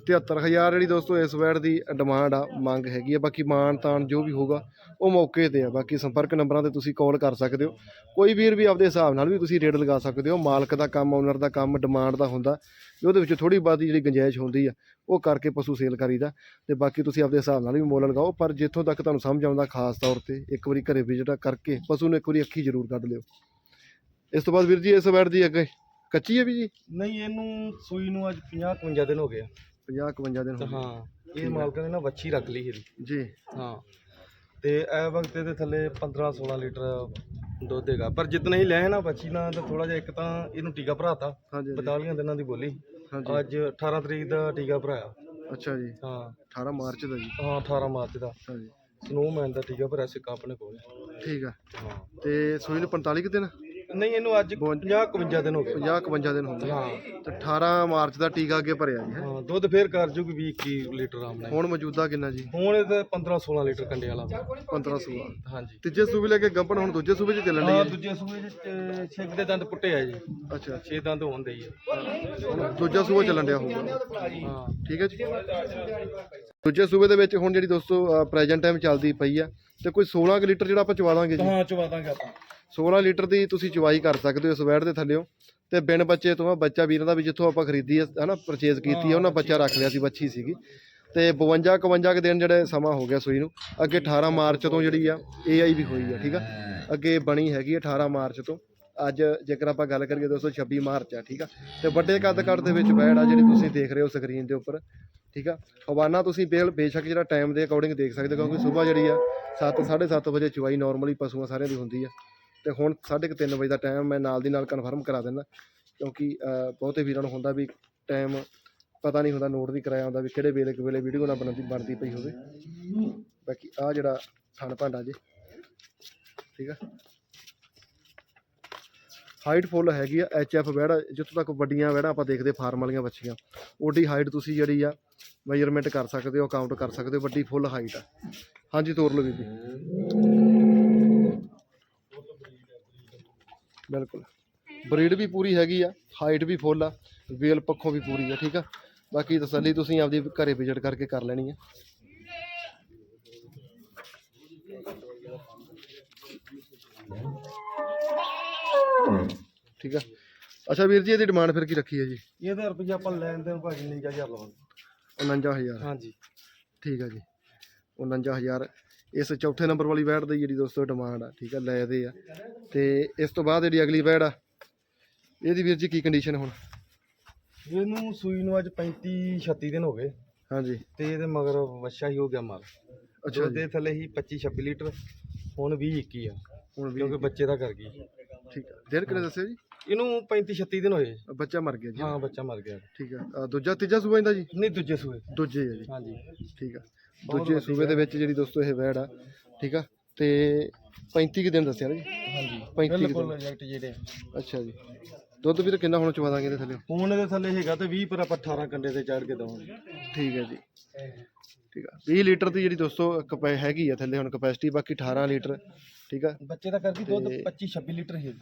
73000 ਜਿਹੜੀ ਦੋਸਤੋ ਇਸ ਵੈਟ ਦੀ ਡਿਮਾਂਡ ਆ ਮੰਗ ਹੈਗੀ ਆ। ਬਾਕੀ ਮਾਨ ਤਾਨ ਜੋ ਵੀ ਹੋਊਗਾ ਉਹ ਮੌਕੇ ਤੇ ਆ। ਬਾਕੀ ਸੰਪਰਕ ਨੰਬਰਾਂ ਤੇ ਤੁਸੀਂ ਕਾਲ ਕਰ ਸਕਦੇ ਹੋ। ਕੋਈ ਵੀਰ ਵੀ ਆਪਦੇ ਹਿਸਾਬ ਨਾਲ ਵੀ ਤੁਸੀਂ ਰੇਟ ਲਗਾ ਸਕਦੇ ਹੋ। ਮਾਲਕ ਦਾ ਕੰਮ ਓਨਰ ਦਾ ਕੰਮ ਡਿਮਾਂਡ ਦਾ ਹੁੰਦਾ। ਵੀ ਉਹਦੇ ਵਿੱਚ ਥੋੜੀ ਬਾਦੀ ਜਿਹੜੀ ਗੁੰਜਾਇਸ਼ ਹੁੰਦੀ ਆ ਉਹ ਕਰਕੇ ਪਸ਼ੂ ਸੇਲ ਕਰੀਦਾ ਤੇ ਬਾਕੀ ਤੁਸੀਂ ਆਪਦੇ ਹਿਸਾਬ ਨਾਲ ਵੀ ਮੁੱਲ ਲਗਾਓ ਪਰ ਜਿੱਥੋਂ ਤੱਕ ਤੁਹਾਨੂੰ ਸਮਝ ਆਉਂਦਾ ਖਾਸ ਤੌਰ ਤੇ ਇੱਕ ਵਾਰੀ ਘਰੇ ਵਿਜ਼ਿਟ ਕਰਕੇ ਪਸ਼ੂ ਨੂੰ ਇੱਕ ਵਾਰੀ ਅੱਖੀ ਜ਼ਰੂਰ ਕੱਢ ਲਿਓ। ਇਸ ਤੋਂ ਬਾਅਦ ਵੀਰ ਜੀ ਇਸ ਵੈਟ ਦੀ ਅੱਗੇ ਕੱਚੀ ਹੈ ਵੀ ਜੀ? ਨਹੀਂ ਇਹਨੂੰ ਸੂਈ ਨੂੰ ਅੱਜ 50 51 ਦਿਨ ਹੋ ਗਏ ਆ। 50 51 ਦਿਨ ਹੋ ਹਾਂ ਇਹ ਮਾਲਕਾਂ ਨੇ ਨਾ ਵੱਛੀ ਰੱਖ ਲਈ ਇਹਦੀ। ਗਏ ਜੀ। ਹਾਂ ਤੇ ਇਹ ਵਕਤ ਇਹਦੇ ਥੱਲੇ 15 16 ਲੀਟਰ ਦੁੱਧ ਹੈਗਾ। ਪਰ ਜਿਤਨੇ ਹੀ ਲੈ ਨਾ ਬੱਚੀ ਨਾਲ ਤਾਂ ਥੋੜਾ ਜਿਹਾ ਇੱਕ ਤਾਂ ਇਹਨੂੰ ਟੀਕਾ ਭਰਾਤਾ। ਹਾਂਜੀ ਹਾਂਜੀ। 42 ਦਿਨਾਂ ਦੀ ਬੋਲੀ। ਹਾਂਜੀ। ਅੱਜ 18 ਤਰੀਕ ਦਾ ਟੀਕਾ ਭਰਾਇਆ। ਅੱਛਾ ਜੀ। ਹਾਂ। 18 ਮਾਰਚ ਦਾ ਜੀ। ਹਾਂ 18 ਮਾਰਚ ਦਾ। ਹਾਂਜੀ। ਸਨੋਮੈਨ ਦਾ ਟੀਕਾ ਭਰਿਆ ਸਿੱਕਾ ਆਪਣੇ ਕੋਲ। ਠੀਕ ਆ। ਹਾਂ। ਤੇ ਸੂਈ ਨੂੰ 45 ਕੁ ਦਿਨ? ਨਹੀਂ ਇਹਨੂੰ ਅੱਜ 50 51 ਦਿਨ ਹੋ ਗਏ। 50 51 ਦਿਨ ਹੁੰਦੇ। ਆ। ਹਾਂ। ਤੇ 18 ਮਾਰਚ ਦਾ ਟੀਕਾ ਅੱਗੇ ਭਰਿਆ ਜੀ ਹੈਂ। ਹਾਂ ਦੁੱਧ ਫੇਰ ਕਰ ਜੂਗੀ 20 21 ਲੀਟਰ ਆਰਾਮ ਨਾਲ। ਹੁਣ ਮੌਜੂਦਾ ਕਿੰਨਾ ਜੀ? ਹੁਣ ਇਹ 15 16 ਲੀਟਰ ਕੰਡੇ ਵਾਲਾ। 15 ਸੂਆ ਹਾਂਜੀ। ਤੀਜੇ ਸੂਬੇ ਲੈ ਕੇ ਗੱਪਣ ਹੁਣ ਦੂਜੇ ਸੂਬੇ 'ਚ ਚੱਲਣ ਹਾਂ ਦੀ ਦੂਜੇ ਸੂਏ ਚ ਛਿੱਕ ਦੇ ਦੰਦ ਪੁੱਟੇ ਆ ਜੀ। ਅੱਛਾ। ਛੇ ਦੰਦ ਹੋਣ ਦੇ ਹੀ ਦੂਜਾ ਸੂਬਾ ਚੱਲਣ ਡਿਆ ਹੋਊਗਾ। ਹਾਂ। ਠੀਕ ਹੈ ਜੀ। ਦੂਜੇ ਸੂਬੇ ਦੇ ਵਿੱਚ ਹੁਣ ਜਿਹੜੀ ਦੋਸਤੋ ਪ੍ਰੈਜ਼ੈਂਟ ਟਾਈਮ ਚੱਲਦੀ ਪਈ ਆ ਤੇ ਕੋਈ 16 ਕੁ ਲੀਟਰ ਜਿਹੜਾ ਆਪਾਂ ਚਵਾ ਦਾਂਗੇ ਜੀ? ਹਾਂ ਚਵਾ ਦਾਂਗੇ ਆਪਾਂ। 16 ਲੀਟਰ ਦੀ ਤੁਸੀਂ ਚਵਾਈ ਕਰ ਸਕਦੇ ਹੋ ਇਸ ਵੈੜ ਦੇ ਥੱਲੇਓ। ਤੇ ਬਿਨ ਬੱਚੇ ਤੋਂ ਆ ਬੱਚਾ ਵੀਰਾਂ ਦਾ ਵੀ ਜਿੱਥੋਂ ਆਪਾਂ ਖਰੀਦੀ ਹੈ ਹਨਾ ਪਰਚੇਜ਼ ਕੀਤੀ ਹੈ ਉਹਨਾਂ ਬੱਚਾ ਰੱਖ ਲਿਆ ਸੀ ਬੱਚੀ ਸੀਗੀ। ਤੇ 52 51 ਕੁ ਦਿਨ ਜਿਹੜੇ ਸਮਾਂ ਹੋ ਗਿਆ ਸੂਈ ਨੂੰ। ਅੱਗੇ 18 ਮਾਰਚ ਤੋਂ ਜਿਹੜੀ ਆ ਏਆਈ ਵੀ ਹੋਈ ਆ ਠੀਕ ਆ? ਅੱਗੇ ਬਣੀ ਹੈਗੀ ਆ 18 ਮਾਰਚ ਤੋਂ। ਅੱਜ ਜੇਕਰ ਆਪਾਂ ਗੱਲ ਕਰੀਏ ਦੋਸਤੋ 26 ਮਾਰਚ ਆ ਠੀਕ ਆ? ਤੇ ਵੱਡੇ ਕੱਦ ਕੱਦ ਦੇ ਵਿੱਚ ਬੈੜ ਆ ਜਿਹੜੀ ਤੁਸੀਂ ਦੇਖ ਰਹੇ ਹੋ ਸਕਰੀਨ ਦੇ ਉੱਪਰ ਠੀਕ ਆ? ਹਵਾਨਾ ਤੁਸੀਂ ਬੇਲ ਬੇਸ਼ੱਕ ਜਿਹੜਾ ਟਾਈਮ ਦੇ ਅਕੋਰਡਿੰਗ ਦੇਖ ਸਕਦੇ ਹੋ ਕਿਉਂਕਿ ਸਵੇਰ ਜਿਹੜੀ ਆ 7 7:30 ਵਜੇ ਚੁਵਾਈ ਨਾਰਮਲੀ ਪਸ਼ੂਆਂ ਸਾਰਿਆਂ ਦੀ ਹੁੰਦੀ ਆ। ਤੇ ਹੁਣ 3:30 ਵਜੇ ਦਾ ਟਾਈਮ ਮੈਂ ਨਾਲ ਦੀ ਨਾਲ ਕਨਫਰਮ ਕਰਾ ਦਿੰਦਾ, ਕਿਉਂਕਿ ਬਹੁਤੇ ਵੀਰਾਂ ਨੂੰ ਹੁੰਦਾ ਵੀ ਟਾਈਮ ਪਤਾ ਨਹੀਂ ਹੁੰਦਾ ਨੋਟ ਨਹੀਂ ਕਰਾਇਆ ਹੁੰਦਾ ਵੀ ਕਿਹੜੇ ਵੇਲੇ ਕਿ ਵੇਲੇ ਵੀਡੀਓ ਨਾ ਬਣਦੀ ਬਣਦੀ ਪਈ ਹੋਵੇ। ਬਾਕੀ ਆ ਜਿਹੜਾ ਥਣ ਭਾਂਡਾ ਜੀ, ਠੀਕ ਆ? ਹਾਈਟ ਫੁੱਲ ਹੈਗੀ ਆ ਐਚ ਐਫ ਵੈੜਾ ਜਿੱਥੋਂ ਤੱਕ ਵੱਡੀਆਂ ਵੈੜਾ ਆਪਾਂ ਦੇਖਦੇ ਫਾਰਮ ਵਾਲੀਆਂ ਬੱਚੀਆਂ ਓਡੀ ਹਾਈਟ ਤੁਸੀਂ ਜਿਹੜੀ ਆ ਮੈਜ਼ਰਮੈਂਟ ਕਰ ਸਕਦੇ ਹੋ ਕਾਊਂਟ ਕਰ ਸਕਦੇ ਹੋ, ਵੱਡੀ ਫੁੱਲ ਹਾਈਟ ਆ। ਹਾਂਜੀ, ਤੋਰ ਲਓ ਬੀਬੀ ਬਿਲਕੁਲ। ਬਰੀਡ ਵੀ ਪੂਰੀ ਹੈਗੀ ਆ ਹਾਈਟ ਵੀ ਫੁੱਲ ਆ ਵੇਲ ਪੱਖੋਂ ਵੀ ਪੂਰੀ ਆ ਠੀਕ ਆ? ਬਾਕੀ ਤਸੱਲੀ ਤੁਸੀਂ ਆਪਦੀ ਘਰੇ ਵਿਜ਼ਿਟ ਕਰਕੇ ਕਰ ਲੈਣੀ ਆ। ਠੀਕ ਆ? ਅੱਛਾ ਵੀਰ ਜੀ ਇਹਦੀ ਡਿਮਾਂਡ ਫਿਰ ਕੀ ਰੱਖੀ ਹੈ ਜੀ? ਇਹਦਾ ਰੁਪਈਆ ਆਪਾਂ ਲੈਣ ਦੇ ਭਾਜੀ 59000 ਲਵਾਂਗੇ। 49000 ਹਾਂਜੀ। ਠੀਕ ਆ ਜੀ। 49000 ਇਸ ਚੌਥੇ ਨੰਬਰ ਵਾਲੀ ਵੈਟ ਦੀ ਜਿਹੜੀ ਦੋਸਤੋ ਡਿਮਾਂਡ ਆ ਠੀਕ ਆ ਲੈ ਦੇ ਆ। ਤੇ ਇਸ ਤੋਂ ਬਾਅਦ ਜਿਹੜੀ ਅਗਲੀ ਵੈਟ ਆ ਇਹਦੀ ਵੀਰ ਜੀ ਕੀ ਕੰਡੀਸ਼ਨ ਹੁਣ? ਇਹਨੂੰ ਸੂਈ ਨੂੰ ਅੱਜ 35 36 ਦਿਨ ਹੋ ਗਏ। ਹਾਂਜੀ। ਤੇ ਇਹਦੇ ਮਗਰ ਵੱਛਾ ਹੀ ਹੋ ਗਿਆ ਮਾਲ। ਅੱਛਾ ਦੇ ਥੱਲੇ ਹੀ 25 26 ਲੀਟਰ ਹੁਣ 20 21 ਆ ਹੁਣ ਵੀ ਕਿਉਂਕਿ ਬੱਚੇ ਦਾ ਕਰ ਗਈ ਠੀਕ ਆ। ਦਿਨ ਕਿੰਨੇ ਦੱਸਿਆ ਜੀ? ਇਹਨੂੰ 35 36 ਦਿਨ ਹੋਏ ਬੱਚਾ ਮਰ ਗਿਆ ਜੀ। ਹਾਂ ਬੱਚਾ ਮਰ ਗਿਆ। ਠੀਕ ਆ। ਦੂਜਾ ਤੀਜਾ ਸੂਬਾ ਇਹਦਾ ਜੀ? ਨਹੀਂ ਦੂਜੇ ਸੂਏ ਦੂਜੇ ਆ ਜੀ। ਹਾਂਜੀ। ਠੀਕ ਆ। ਦੂਜੇ ਸੂਬੇ ਦੇ ਵਿੱਚ ਜਿਹੜੀ ਦੋਸਤੋ ਇਹ ਵੈੜ ਆ ਠੀਕ ਆ ਤੇ 35 ਕੁ ਦਿਨ ਦੱਸਿਆ ਨਾ ਜੀ? ਹਾਂਜੀ। 35 ਕੁ ਬਿਲਕੁਲ ਦਿਨ ਰਿਜੈਕਟ ਜਿਹੜੇ ਅੱਛਾ ਜੀ। ਦੁੱਧ ਵੀਰ ਕਿੰਨਾ ਹੁਣ ਚਵਾ ਦਾਂਗੇ ਇਹਦੇ ਥੱਲੇ? ਹੁਣ ਇਹਦੇ ਥੱਲੇ ਹੈਗਾ ਤੇ 20 ਪਰ ਆਪਾਂ 18 ਕੰਡੇ ਤੇ ਚੜ ਕੇ ਦਵਾਂਗੇ। ਠੀਕ ਹੈ ਜੀ। ਠੀਕ ਆ। 20 ਲੀਟਰ ਦੀ ਜਿਹੜੀ ਦੋਸਤੋ ਕਪੈ ਹੈਗੀ ਆ ਥੱਲੇ ਹੁਣ ਕਪੈਸਿਟੀ ਬਾਕੀ 18 ਲੀਟਰ। ਠੀਕ ਆ? ਬੱਚੇ ਦਾ ਕਰਦੀ ਦੁੱਧ 25 26 ਲੀਟਰ ਹੀ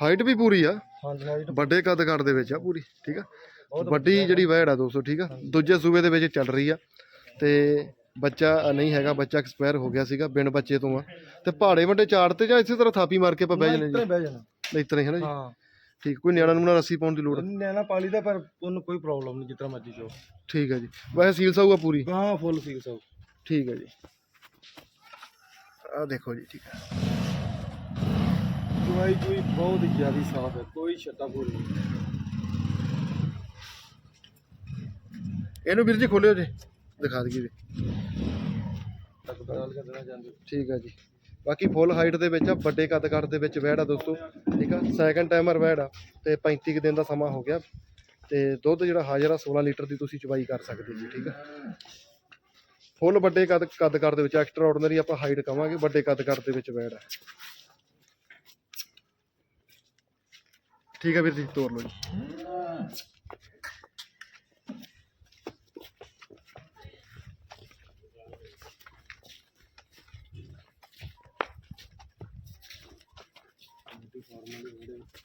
ਹਾਈਟ ਵੀ ਪੂਰੀ ਆ। ਹਾਂਜੀ ਹਾਈਟ ਵੱਡੇ ਕੱਦ ਕਾਠ ਦੇ ਵਿੱਚ ਆ ਪੂਰੀ ਠੀਕ ਆ? ਵੱਡੀ ਜਿਹੜੀ ਵੈੜ ਆ ਦੋਸਤੋ ਠੀਕ ਆ? ਦੂਜੇ ਸੂਬੇ ਦੇ ਵਿੱਚ ਚੱਲ ਰਹੀ ਆ। ਤੇ ਬੱਚਾ ਨਹੀਂ ਹੈਗਾ ਬੱਚਾ ਐਕਸਪਾਇਰ ਹੋ ਗਿਆ ਸੀਗਾ ਬਿਨ ਬੱਚੇ ਤੋਂ ਆ। ਤੇ ਪਹਾੜੇ ਵੱਡੇ ਚਾੜ ਤੇ ਜਾਂ ਇਸੇ ਤਰ੍ਹਾਂ ਥਾਪੀ ਮਾਰ ਕੇ ਆਪਾਂ ਬਹਿ ਜਨੇ ਇੱਥੇ ਬਹਿ ਜਾਣਾ ਜੀ ਤਰ੍ਹਾਂ ਹੀ ਹੈ ਨਾ ਜੀ? ਹਾਂ। ਠੀਕ ਕੋਈ ਨਿਆਣਾ ਨੂੰ ਰੱਸੀ ਪਾਉਣ ਦੀ ਲੋੜ ਨੈਣਾ ਪਾਲੀ ਦਾ ਪਰ ਉਹਨੂੰ ਕੋਈ ਪ੍ਰੋਬਲਮ ਨਹੀਂ ਜਿੱਤਰਾ ਮਰਜ਼ੀ ਚੋ ਠੀਕ ਹੈ ਜੀ। ਵੈਸੇ ਸੀਲ ਸਾਊ ਆ ਪੂਰੀ? ਹਾਂ ਫੁੱਲ ਫੀਲ ਸਭ ਠੀਕ ਹੈ ਜੀ। ਆ ਦੇਖੋ ਜੀ ਠੀਕ ਹੈ ਦਵਾਈ ਕੋਈ ਬਹੁਤ ਜ਼ਿਆਦਾ ਸਾਫ਼ ਹੈ ਕੋਈ ਛੱਟਾ ਫੁੱਲ ਨਹੀਂ। ਇਹਨੂੰ ਵੀਰ ਜੀ ਖੋਲਿਓ ਜੀ ਦਿਖਾ ਦਈਏ ਜੀ। ਚਾਹੁੰਦੇ ਠੀਕ ਆ ਜੀ। ਬਾਕੀ ਫੁੱਲ ਹਾਈਟ ਦੇ ਵਿੱਚ ਆ ਵੱਡੇ ਕੱਦ ਕੱਦ ਦੇ ਵਿੱਚ ਵੈੜ ਆ ਦੋਸਤੋ ਠੀਕ ਆ। ਸੈਕੰਡ ਟਾਈਮਰ ਵੈੜ ਆ ਤੇ 35 ਕੁ ਦਿਨ ਦਾ ਸਮਾਂ ਹੋ ਗਿਆ। ਤੇ ਦੁੱਧ ਜਿਹੜਾ ਹਾਜ਼ਰ ਆ 16 ਲੀਟਰ ਦੀ ਤੁਸੀਂ ਚਵਾਈ ਕਰ ਸਕਦੇ ਜੀ ਠੀਕ ਆ। ਫੁੱਲ ਵੱਡੇ ਕੱਦ ਕੱਦ ਕਰ ਦੇ ਵਿੱਚ ਐਕਸਟਰਾ ਆਰਡੀਨਰੀ ਆਪਾਂ ਹਾਈਟ ਕਵਾਂਗੇ, ਵੱਡੇ ਕੱਦ ਕਰ ਦੇ ਵਿੱਚ ਵੈੜ ਆ ਠੀਕ ਆ ਵੀਰ ਜੀ, ਤੋਰ ਲਓ ਜੀ।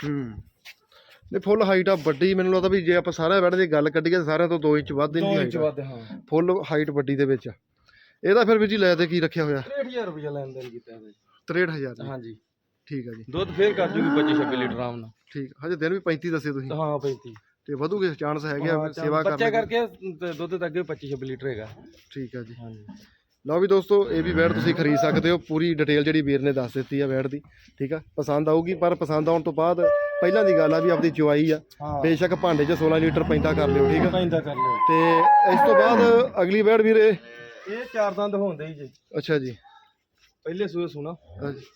ਹੂੰ। ਨੇ ਫੁੱਲ ਹਾਈਟ ਆ ਵੱਡੀ ਮੈਨੂੰ ਲੱਗਦਾ ਵੀ ਜੇ ਆਪਾਂ ਸਾਰਿਆਂ ਬੈਠ ਦੀ ਗੱਲ ਕੱਢੀਏ ਤਾਂ ਸਾਰਿਆਂ ਤੋਂ 2 ਇੰਚ ਵੱਧ ਦੋ ਦੀ ਇੰਚ ਹਾਈਟ ਵੱਧ ਹਾਂ। ਫੁੱਲ ਹਾਈਟ ਵੱਡੀ ਦੇ ਵਿੱਚ। ਇਹਦਾ ਫਿਰ ਵੀ ਜੀ ਲੈ ਤੇ ਕੀ ਰੱਖਿਆ ਹੋਇਆ? 63000 ਰੁਪਏ ਲੈਣ ਦੇਣ ਕੀਤਾ ਹੈ 63000 ਜੀ ਹਾਂਜੀ। ਠੀਕ ਆ ਜੀ। ਦੁੱਧ ਫੇਰ ਕਰ ਜੂਗੀ 25 26 ਲੀਟਰ ਆਰਾਮ ਨਾਲ। ਠੀਕ ਹਜੇ ਦਿਨ ਵੀ 35 ਦੱਸੇ ਤੁਸੀਂ। ਹਾਂ 35 ਤੇ ਵਧੂਗੇ ਚਾਂਸ ਹੈਗੇ ਆ ਹਾਂ, ਸੇਵਾ ਬੱਚਾ ਕਰ ਕਰਕੇ ਦੁੱਧ ਤਾਂ ਅੱਗੇ 25 26 ਲੀਟਰ ਹੈਗਾ। ਠੀਕ ਆ ਜੀ। ਹਾਂਜੀ। ਲਓ ਵੀ ਦੋਸਤੋ ਇਹ ਵੀ ਵੈੜ ਤੁਸੀਂ ਖਰੀਦ ਸਕਦੇ ਹੋ। ਪੂਰੀ ਡਿਟੇਲ ਜਿਹੜੀ ਵੀਰ ਨੇ ਦੱਸ ਦਿੱਤੀ ਆ ਵੈੜ ਦੀ। ਠੀਕ ਆ? ਪਸੰਦ ਆਊਗੀ ਪਰ ਪਸੰਦ ਆਉਣ ਤੋਂ ਬਾਅਦ ਪਹਿਲਾਂ ਦੀ ਗੱਲ ਆ ਵੀ ਆਪਦੀ ਚੁਆਈ ਆ। ਹਾਂ। ਬੇਸ਼ੱਕ ਭਾਂਡੇ 'ਚ 16 ਲੀਟਰ ਪੈਂਦਾ ਕਰ ਲਿਓ ਠੀਕ ਆ? ਪੈਂਦਾ ਕਰ ਲਿਓ। ਤੇ ਇਸ ਤੋਂ ਬਾਅਦ ਅਗਲੀ ਵੈੜ ਵੀਰ। ਇਹ ਚਾਰ ਦੰਦ ਹੁੰਦੇ ਹੀ ਜੀ। ਅੱਛਾ ਜੀ। ਪਹਿਲੇ ਸੂਏ ਸੁਣਾ।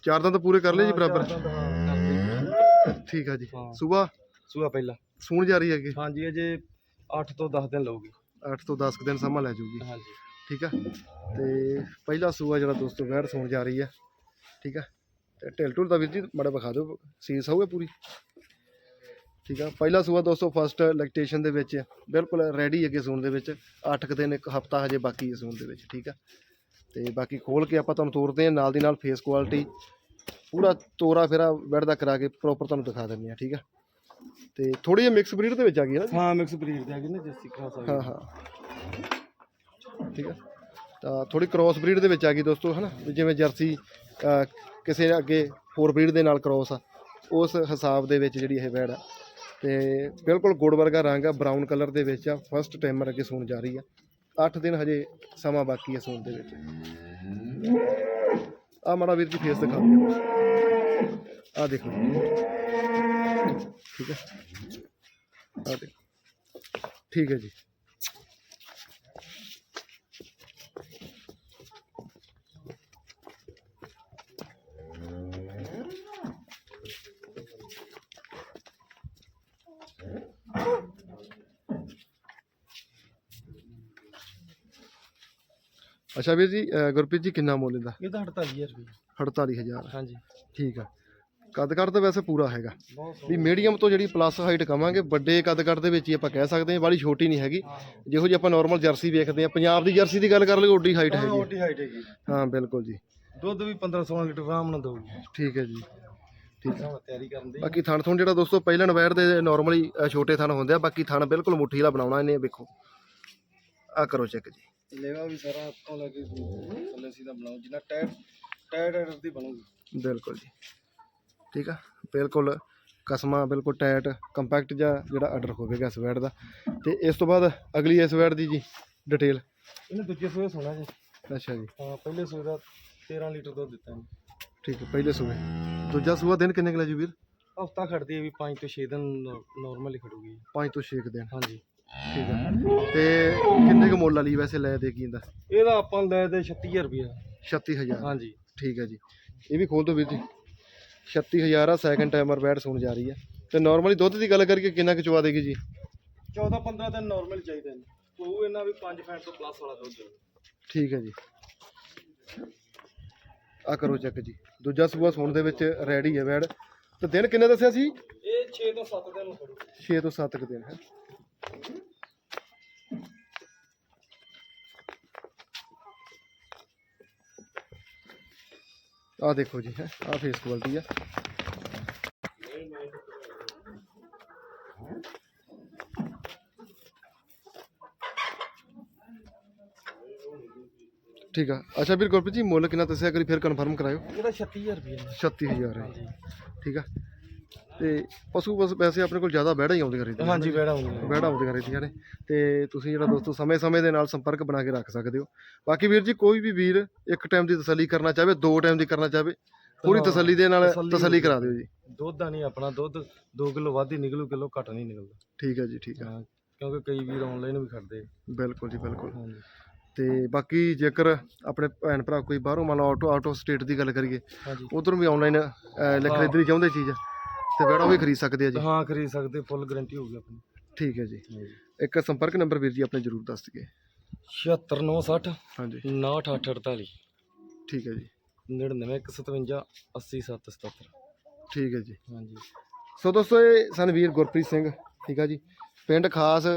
ਚਾਰ ਦੰਦ ਪੂਰੇ ਕਰ ਲਏ ਜੀ ਬਰਾਬਰ? ਠੀਕ ਆ ਜੀ। ਹਾਂ। ਸਵੇਰ ਸੂਆ ਪਹਿਲਾ। ਸੂਣ ਜਾ ਰਹੀ ਹੈਗੀ। ਹਾਂਜੀ ਅਜੇ 8 ਤੋਂ 10 ਦਿਨ ਲਊਗੀ। 8 ਤੋਂ 10 ਕੁ ਦਿਨ ਸਮਾਂ ਲੈ ਜਾਊਗੀ ਹਾਂਜੀ। ਠੀਕ ਆ? ਤੇ ਪਹਿਲਾ ਸੂਆ ਜਿਹੜਾ ਦੋਸਤੋ ਵੈੜ ਸੂਣ ਜਾ ਰਹੀ ਆ। ਠੀਕ ਆ? ਤੇ ਢਿਲ ਢੁਲ ਦਾ ਵੀਰ ਜੀ ਮਾੜਾ ਵਿਖਾ ਦਿਓ ਸੀਸ ਹੋਊਗਾ ਪੂਰੀ। ਠੀਕ ਆ ਪਹਿਲਾ ਸੂਆ ਦੋਸਤੋ ਫਸਟ ਲੈਕਟੇਸ਼ਨ ਦੇ ਵਿੱਚ ਬਿਲਕੁਲ ਰੈਡੀ ਅੱਗੇ ਸੂਣ ਦੇ ਵਿੱਚ 8 ਕੁ ਦਿਨ ਇੱਕ ਹਫਤਾ ਹਜੇ ਬਾਕੀ ਹੈ ਸੂਣ ਦੇ ਵਿੱਚ ਠੀਕ ਆ। ਤੇ ਬਾਕੀ ਖੋਲ ਕੇ ਆਪਾਂ ਤੁਹਾਨੂੰ ਤੋਰਦੇ ਹਾਂ ਨਾਲ ਦੀ ਨਾਲ ਫੇਸ ਕੁਆਲਿਟੀ ਪੂਰਾ ਤੋਰਾ ਫੇਰਾ ਬੈਡ ਦਾ ਕਰਾ ਕੇ ਪ੍ਰੋਪਰ ਤੁਹਾਨੂੰ ਦਿਖਾ ਦਿੰਦੇ ਆ ਠੀਕ ਆ। ਤੇ ਥੋੜੀ ਜਿਹੀ ਮਿਕਸ ਬਰੀਡ ਦੇ ਵਿੱਚ ਆ ਗਈ ਹੈ ਨਾ? ਹਾਂ ਮਿਕਸ ਬਰੀਡ ਦੇ ਹੈਗੇ ਨੇ ਜੱਸੀ ਕਰਾਸ ਆ ਹਾਂ ਹਾਂ। ਠੀਕ ਆ। ਤਾਂ ਥੋੜੀ ਕ੍ਰਾਸ ਬਰੀਡ ਦੇ ਵਿੱਚ ਆ ਗਈ ਦੋਸਤੋ, ਹਨਾ? ਵੀ ਜਿਵੇਂ ਜਰਸੀ ਕਿਸੇ ਅੱਗੇ ਹੋਰ ਬਰੀਡ ਦੇ ਨਾਲ ਕ੍ਰਾਸ ਆ, ਉਸ ਹਿਸਾਬ ਦੇ ਵਿੱਚ ਜਿਹੜੀ ਇਹ ਵੈੜ ਆ। ਤੇ ਬਿਲਕੁਲ ਗੁੜ ਵਰਗਾ ਰੰਗ ਆ ਬਰਾਊਨ ਕਲਰ ਦੇ ਵਿੱਚ ਆ ਫਸਟ ਟਾਈਮਰ ਅੱਗੇ ਸੂਣ ਜਾ ਰਹੀ ਆ। 8 ਦਿਨ ਹਜੇ ਸਮਾਂ ਬਾਕੀ ਆ ਸੂਣ ਦੇ ਵਿੱਚ। ਆ ਮਾੜਾ ਵੀਰ ਜੀ ਫੇਸ ਦਿਖਾ ਦਿਓ। ਆ ਦੇਖੋ ਠੀਕ ਹੈ ਆ ਦੇਖੋ। ਠੀਕ ਹੈ ਜੀ। ਅੱਛਾ ਵੀਰ ਜੀ ਗੁਰਪ੍ਰੀਤ ਜੀ ਕਿੰਨਾ ਮੁੱਲ ਇਹਦਾ? ਇਹ ਤਾਂ 48000 ਰੁਪਏ 48000 ਹਾਂਜੀ। ਠੀਕ ਆ। ਕੱਦ ਕੱਦ ਤਾਂ ਵੈਸੇ ਪੂਰਾ ਹੈਗਾ। ਬਹੁਤ ਵੀ ਮੀਡੀਅਮ ਤੋਂ ਜਿਹੜੀ ਪਲੱਸ ਹਾਈਟ ਕਵਾਂਗੇ ਵੱਡੇ ਕੱਦ ਕੱਦ ਦੇ ਵਿੱਚ ਹੀ ਆਪਾਂ ਕਹਿ ਸਕਦੇ ਹਾਂ ਬਾਲੀ ਛੋਟੀ ਨਹੀਂ ਹੈਗੀ। ਜਿਹੋ ਜਿਹੀ ਆਪਾਂ ਨਾਰਮਲ ਜਰਸੀ ਵੇਖਦੇ ਹਾਂ। ਪੰਜਾਬ ਦੀ ਜਰਸੀ ਦੀ ਗੱਲ ਕਰ ਲਈਏ ਓਡੀ ਹਾਈਟ ਹਾਂ ਹੈਗੀ। ਓਟੀ ਹਾਈਟ ਹੈਗੀ। ਹਾਂ ਬਿਲਕੁਲ ਜੀ। ਦੁੱਧ ਵੀ 15 16 ਲੀਟਰ ਆਰਾਮ ਨਾਲ ਦਊਗੀ ਠੀਕ ਹੈ ਜੀ। ਠੀਕ ਹੁਣ ਤਿਆਰੀ ਕਰਨ ਦੀ। ਬਾਕੀ ਥਣ ਥਣ ਜਿਹੜਾ ਦੋਸਤੋ ਪਹਿਲਾਂ ਨਵੈਰ ਦੇ ਨਾਰਮਲੀ ਛੋਟੇ ਥਣ ਹੁੰਦੇ ਆ ਬਾਕੀ ਥਣ ਬਿਲਕੁਲ ਮੁੱਠੀ ਵਾਲਾ ਬਣਾਉਣਾ ਇਹਨੇ ਵੇਖੋ। ਆ ਕਰੋ ਚੈੱਕ ਜੀ। ਲੇਵਾ ਵੀ ਸਾਰਾ ਆਪਾਂ ਲੈ ਕੇ ਥੱਲੇ ਸਿੱਧਾ ਬਣਾਓ ਜਿੰਨਾ ਟਾਇਰ ਟਾਇਰ ਟਾਇਰ ਦੀ ਬਣੂਗੀ ਬਿਲਕੁਲ ਜੀ। ਠੀਕ ਆ? ਬਿਲਕੁਲ ਕਸਮਾ ਬਿਲਕੁਲ ਟਾਈਟ ਕੰਪੈਕਟ ਜਿਹਾ ਜਿਹੜਾ ਆਰਡਰ ਹੋਵੇਗਾ ਇਸ ਵੈੜ ਦਾ। ਤੇ ਇਸ ਤੋਂ ਬਾਅਦ ਅਗਲੀ ਇਸ ਵੈੜ ਦੀ ਜੀ ਡਿਟੇਲ ਇਹਨੇ ਦੂਜੇ ਸੂਏ ਸੋਣਾ ਜੀ। ਅੱਛਾ ਜੀ। ਹਾਂ ਪਹਿਲੇ ਸੂਏ ਦਾ 13 ਲੀਟਰ ਦੁੱਧ ਦਿੱਤਾ ਇਹਨੇ। ਠੀਕ ਹੈ ਪਹਿਲੇ ਸੂਏ। ਦੂਜਾ ਸੂਆ ਦਿਨ ਕਿੰਨੇ ਕੁ ਲੈ ਜੀ ਵੀਰ? ਹਫਤਾ ਖੜਦੀ ਹੈ ਵੀ 5 ਤੋਂ 6 ਦਿਨ ਨਾਰਮਲ ਹੀ ਖੜੂਗੀ। 5 ਤੋਂ 6 ਦਿਨ। ਹਾਂਜੀ। ਠੀਕ ਹੈ ਤੇ ਕਿੰਨੇ ਕੁ ਮੁੱਲ ਵਾਲੀ ਵੈਸੇ ਲੈ ਦੇ ਕੀ ਇਹਦਾ ਆਪਾਂ ਲੈ ਦੇ 36000 ਰੁਪਏ 36000 ਹਾਂਜੀ। ਠੀਕ ਹੈ ਜੀ। ਇਹ ਵੀ ਖੋਲ ਦੋ ਵੀਰ ਜੀ। 36000 ਆ ਸੈਕੰਡ ਟਾਈਮਰ ਬੈਟ ਸੁਣ ਜਾ ਰਹੀ ਹੈ ਤੇ ਨਾਰਮਲੀ ਦੁੱਧ ਦੀ ਗੱਲ ਕਰਕੇ ਕਿੰਨਾ ਕੁ ਚਵਾ ਦੇਗੀ ਜੀ? 14 15 ਦਿਨ ਨਾਰਮਲ ਚਾਹੀਦੇ ਨੇ। ਉਹ ਇਹਨਾਂ ਵੀ 5 ਫੈਂਟ ਤੋਂ ਪਲੱਸ ਵਾਲਾ ਦੁੱਧ ਠੀਕ ਹੈ ਜੀ। ਆ ਕਰੋ ਚੈੱਕ ਜੀ। ਦੂਜਾ ਸੂਆ ਸੌਣ ਦੇ ਵਿੱਚ ਰੈਡੀ ਹੈ ਬੈਡ ਤੇ ਦਿਨ ਕਿੰਨੇ ਦੱਸਿਆ ਸੀ? ਇਹ 6 ਤੋਂ 7 ਦਿਨ ਖੜੂ 6 ਤੋਂ 7 ਕੁ ਦਿਨ ਹੈ। ਆ ਦੇਖੋ ਜੀ ਹੈ ਆ ਫੇਸ ਕੁਆਲਿਟੀ ਆ ਠੀਕ ਆ ਅੱਛਾ ਵੀਰ ਗੁਰਪ੍ਰੀਤ ਜੀ ਮੁੱਲ ਕਿੰਨਾ ਦੱਸਿਆ ਕਰੀ ਫਿਰ ਕਨਫਰਮ ਕਰਾਇਓ ਇਹਦਾ 36000 ਰੁਪਏ ਨੇ 36000 ਹੈ ਹਾਂਜੀ ਠੀਕ ਆ ਤੇ ਪਸ਼ੂ ਬਸ ਵੈਸੇ ਆਪਣੇ ਕੋਲ ਜ਼ਿਆਦਾ ਬੈੜਾ ਹੀ ਆਉਂਦੀਆਂ ਰਹਿੰਦੀਆਂ ਹਾਂਜੀ ਬੈੜਾ ਹੁੰਦੀ ਬੈੜਾ ਆਉਂਦੀਆਂ ਰਹਿੰਦੀਆਂ ਨੇ। ਤੇ ਤੁਸੀਂ ਜਿਹੜਾ ਦੋਸਤੋ ਸਮੇਂ-ਸਮੇਂ ਦੇ ਨਾਲ ਸੰਪਰਕ ਬਣਾ ਕੇ ਰੱਖ ਸਕਦੇ ਹੋ। ਬਾਕੀ ਵੀਰ ਜੀ ਕੋਈ ਵੀ ਵੀਰ ਇੱਕ ਟਾਈਮ ਦੀ ਤਸੱਲੀ ਕਰਨਾ ਚਾਹਵੇ ਦੋ ਟਾਈਮ ਦੀ ਕਰਨਾ ਚਾਹਵੇ ਪੂਰੀ ਹਾਂ, ਤਸੱਲੀ ਦੇ ਨਾਲ ਤਸੱਲੀ ਤਸੱਲੀ ਕਰਾ ਦਿਓ ਜੀ। ਦੁੱਧ ਦਾ ਨਹੀਂ ਆਪਣਾ ਦੁੱਧ 2 ਕਿਲੋ ਵੱਧ ਹੀ ਨਿਕਲੂ ਕਿਲੋ ਘੱਟ ਨਹੀਂ ਨਿਕਲਦਾ। ਠੀਕ ਹੈ ਜੀ ਠੀਕ ਹੈ। ਹਾਂ, ਕਿਉਂਕਿ ਕਈ ਵੀਰ ਆਨਲਾਈਨ ਵੀ ਖੜਦੇ ਬਿਲਕੁਲ ਜੀ ਬਿਲਕੁਲ। ਹਾਂਜੀ। ਤੇ ਬਾਕੀ ਜੇਕਰ ਆਪਣੇ ਭੈਣ ਭਰਾ ਕੋਈ ਬਾਹਰੋਂ ਮੰਨ ਲਓ ਆਊਟ ਆਫ ਸਟੇਟ ਦੀ ਗੱਲ ਕਰੀਏ ਹਾਂਜੀ। ਉਧਰ ਵੀ ਆਨਲਾਈਨ ਲੈ। ਖਰੀਦਣੀ ਚਾਹੁੰਦੇ ਚੀਜ਼। ਤੇ ਬੈੜਾ ਵੀ ਖਰੀਦ ਸਕਦੇ ਆ ਜੀ? ਹਾਂ ਖਰੀਦ ਸਕਦੇ ਫੁੱਲ ਗਾਰੰਟੀ ਹੋਊਗੀ ਆਪਣੀ। ਠੀਕ ਹੈ ਜੀ। ਇੱਕ ਸੰਪਰਕ ਨੰਬਰ ਵੀਰ ਜੀ ਆਪਣੇ ਜਰੂਰ ਦੱਸ ਦਈਏ। 76960 ਹਾਂਜੀ। 6848 ਠੀਕ ਹੈ ਜੀ। 9957 80777 ਠੀਕ ਹੈ ਜੀ। ਹਾਂਜੀ। ਸੋ ਦੋਸਤੋ ਇਹ ਸਨ ਵੀਰ ਗੁਰਪ੍ਰੀਤ ਸਿੰਘ ਠੀਕ ਆ ਜੀ। ਪਿੰਡ ਖਾਸ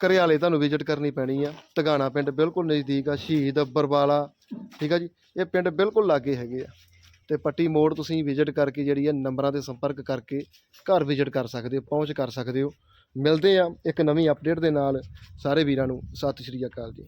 ਘਰਿਆਲੇ ਤੁਹਾਨੂੰ ਵਿਜ਼ਿਟ ਕਰਨੀ ਪੈਣੀ ਆ। ਟਗਾਣਾ ਪਿੰਡ ਬਿਲਕੁਲ ਨਜ਼ਦੀਕ ਆ ਸ਼ਹੀਦ ਬਰਵਾਲਾ ਠੀਕ ਆ ਜੀ। ਇਹ ਪਿੰਡ ਬਿਲਕੁਲ ਲਾਗੇ ਹੈਗੇ ਆ। ਤੇ ਪੱਟੀ ਮੋੜ ਤੁਸੀਂ ਵਿਜ਼ਿਟ ਕਰਕੇ ਜਿਹੜੀ ਹੈ ਨੰਬਰਾਂ ਤੇ ਸੰਪਰਕ ਕਰਕੇ ਘਰ ਵਿਜ਼ਿਟ ਕਰ ਸਕਦੇ ਹੋ, ਪਹੁੰਚ ਕਰ ਸਕਦੇ ਹੋ। ਮਿਲਦੇ ਆ ਇੱਕ ਨਵੀਂ ਅਪਡੇਟ ਦੇ ਨਾਲ। ਸਾਰੇ ਵੀਰਾਂ ਨੂੰ ਸਤਿ ਸ਼੍ਰੀ ਅਕਾਲ ਜੀ।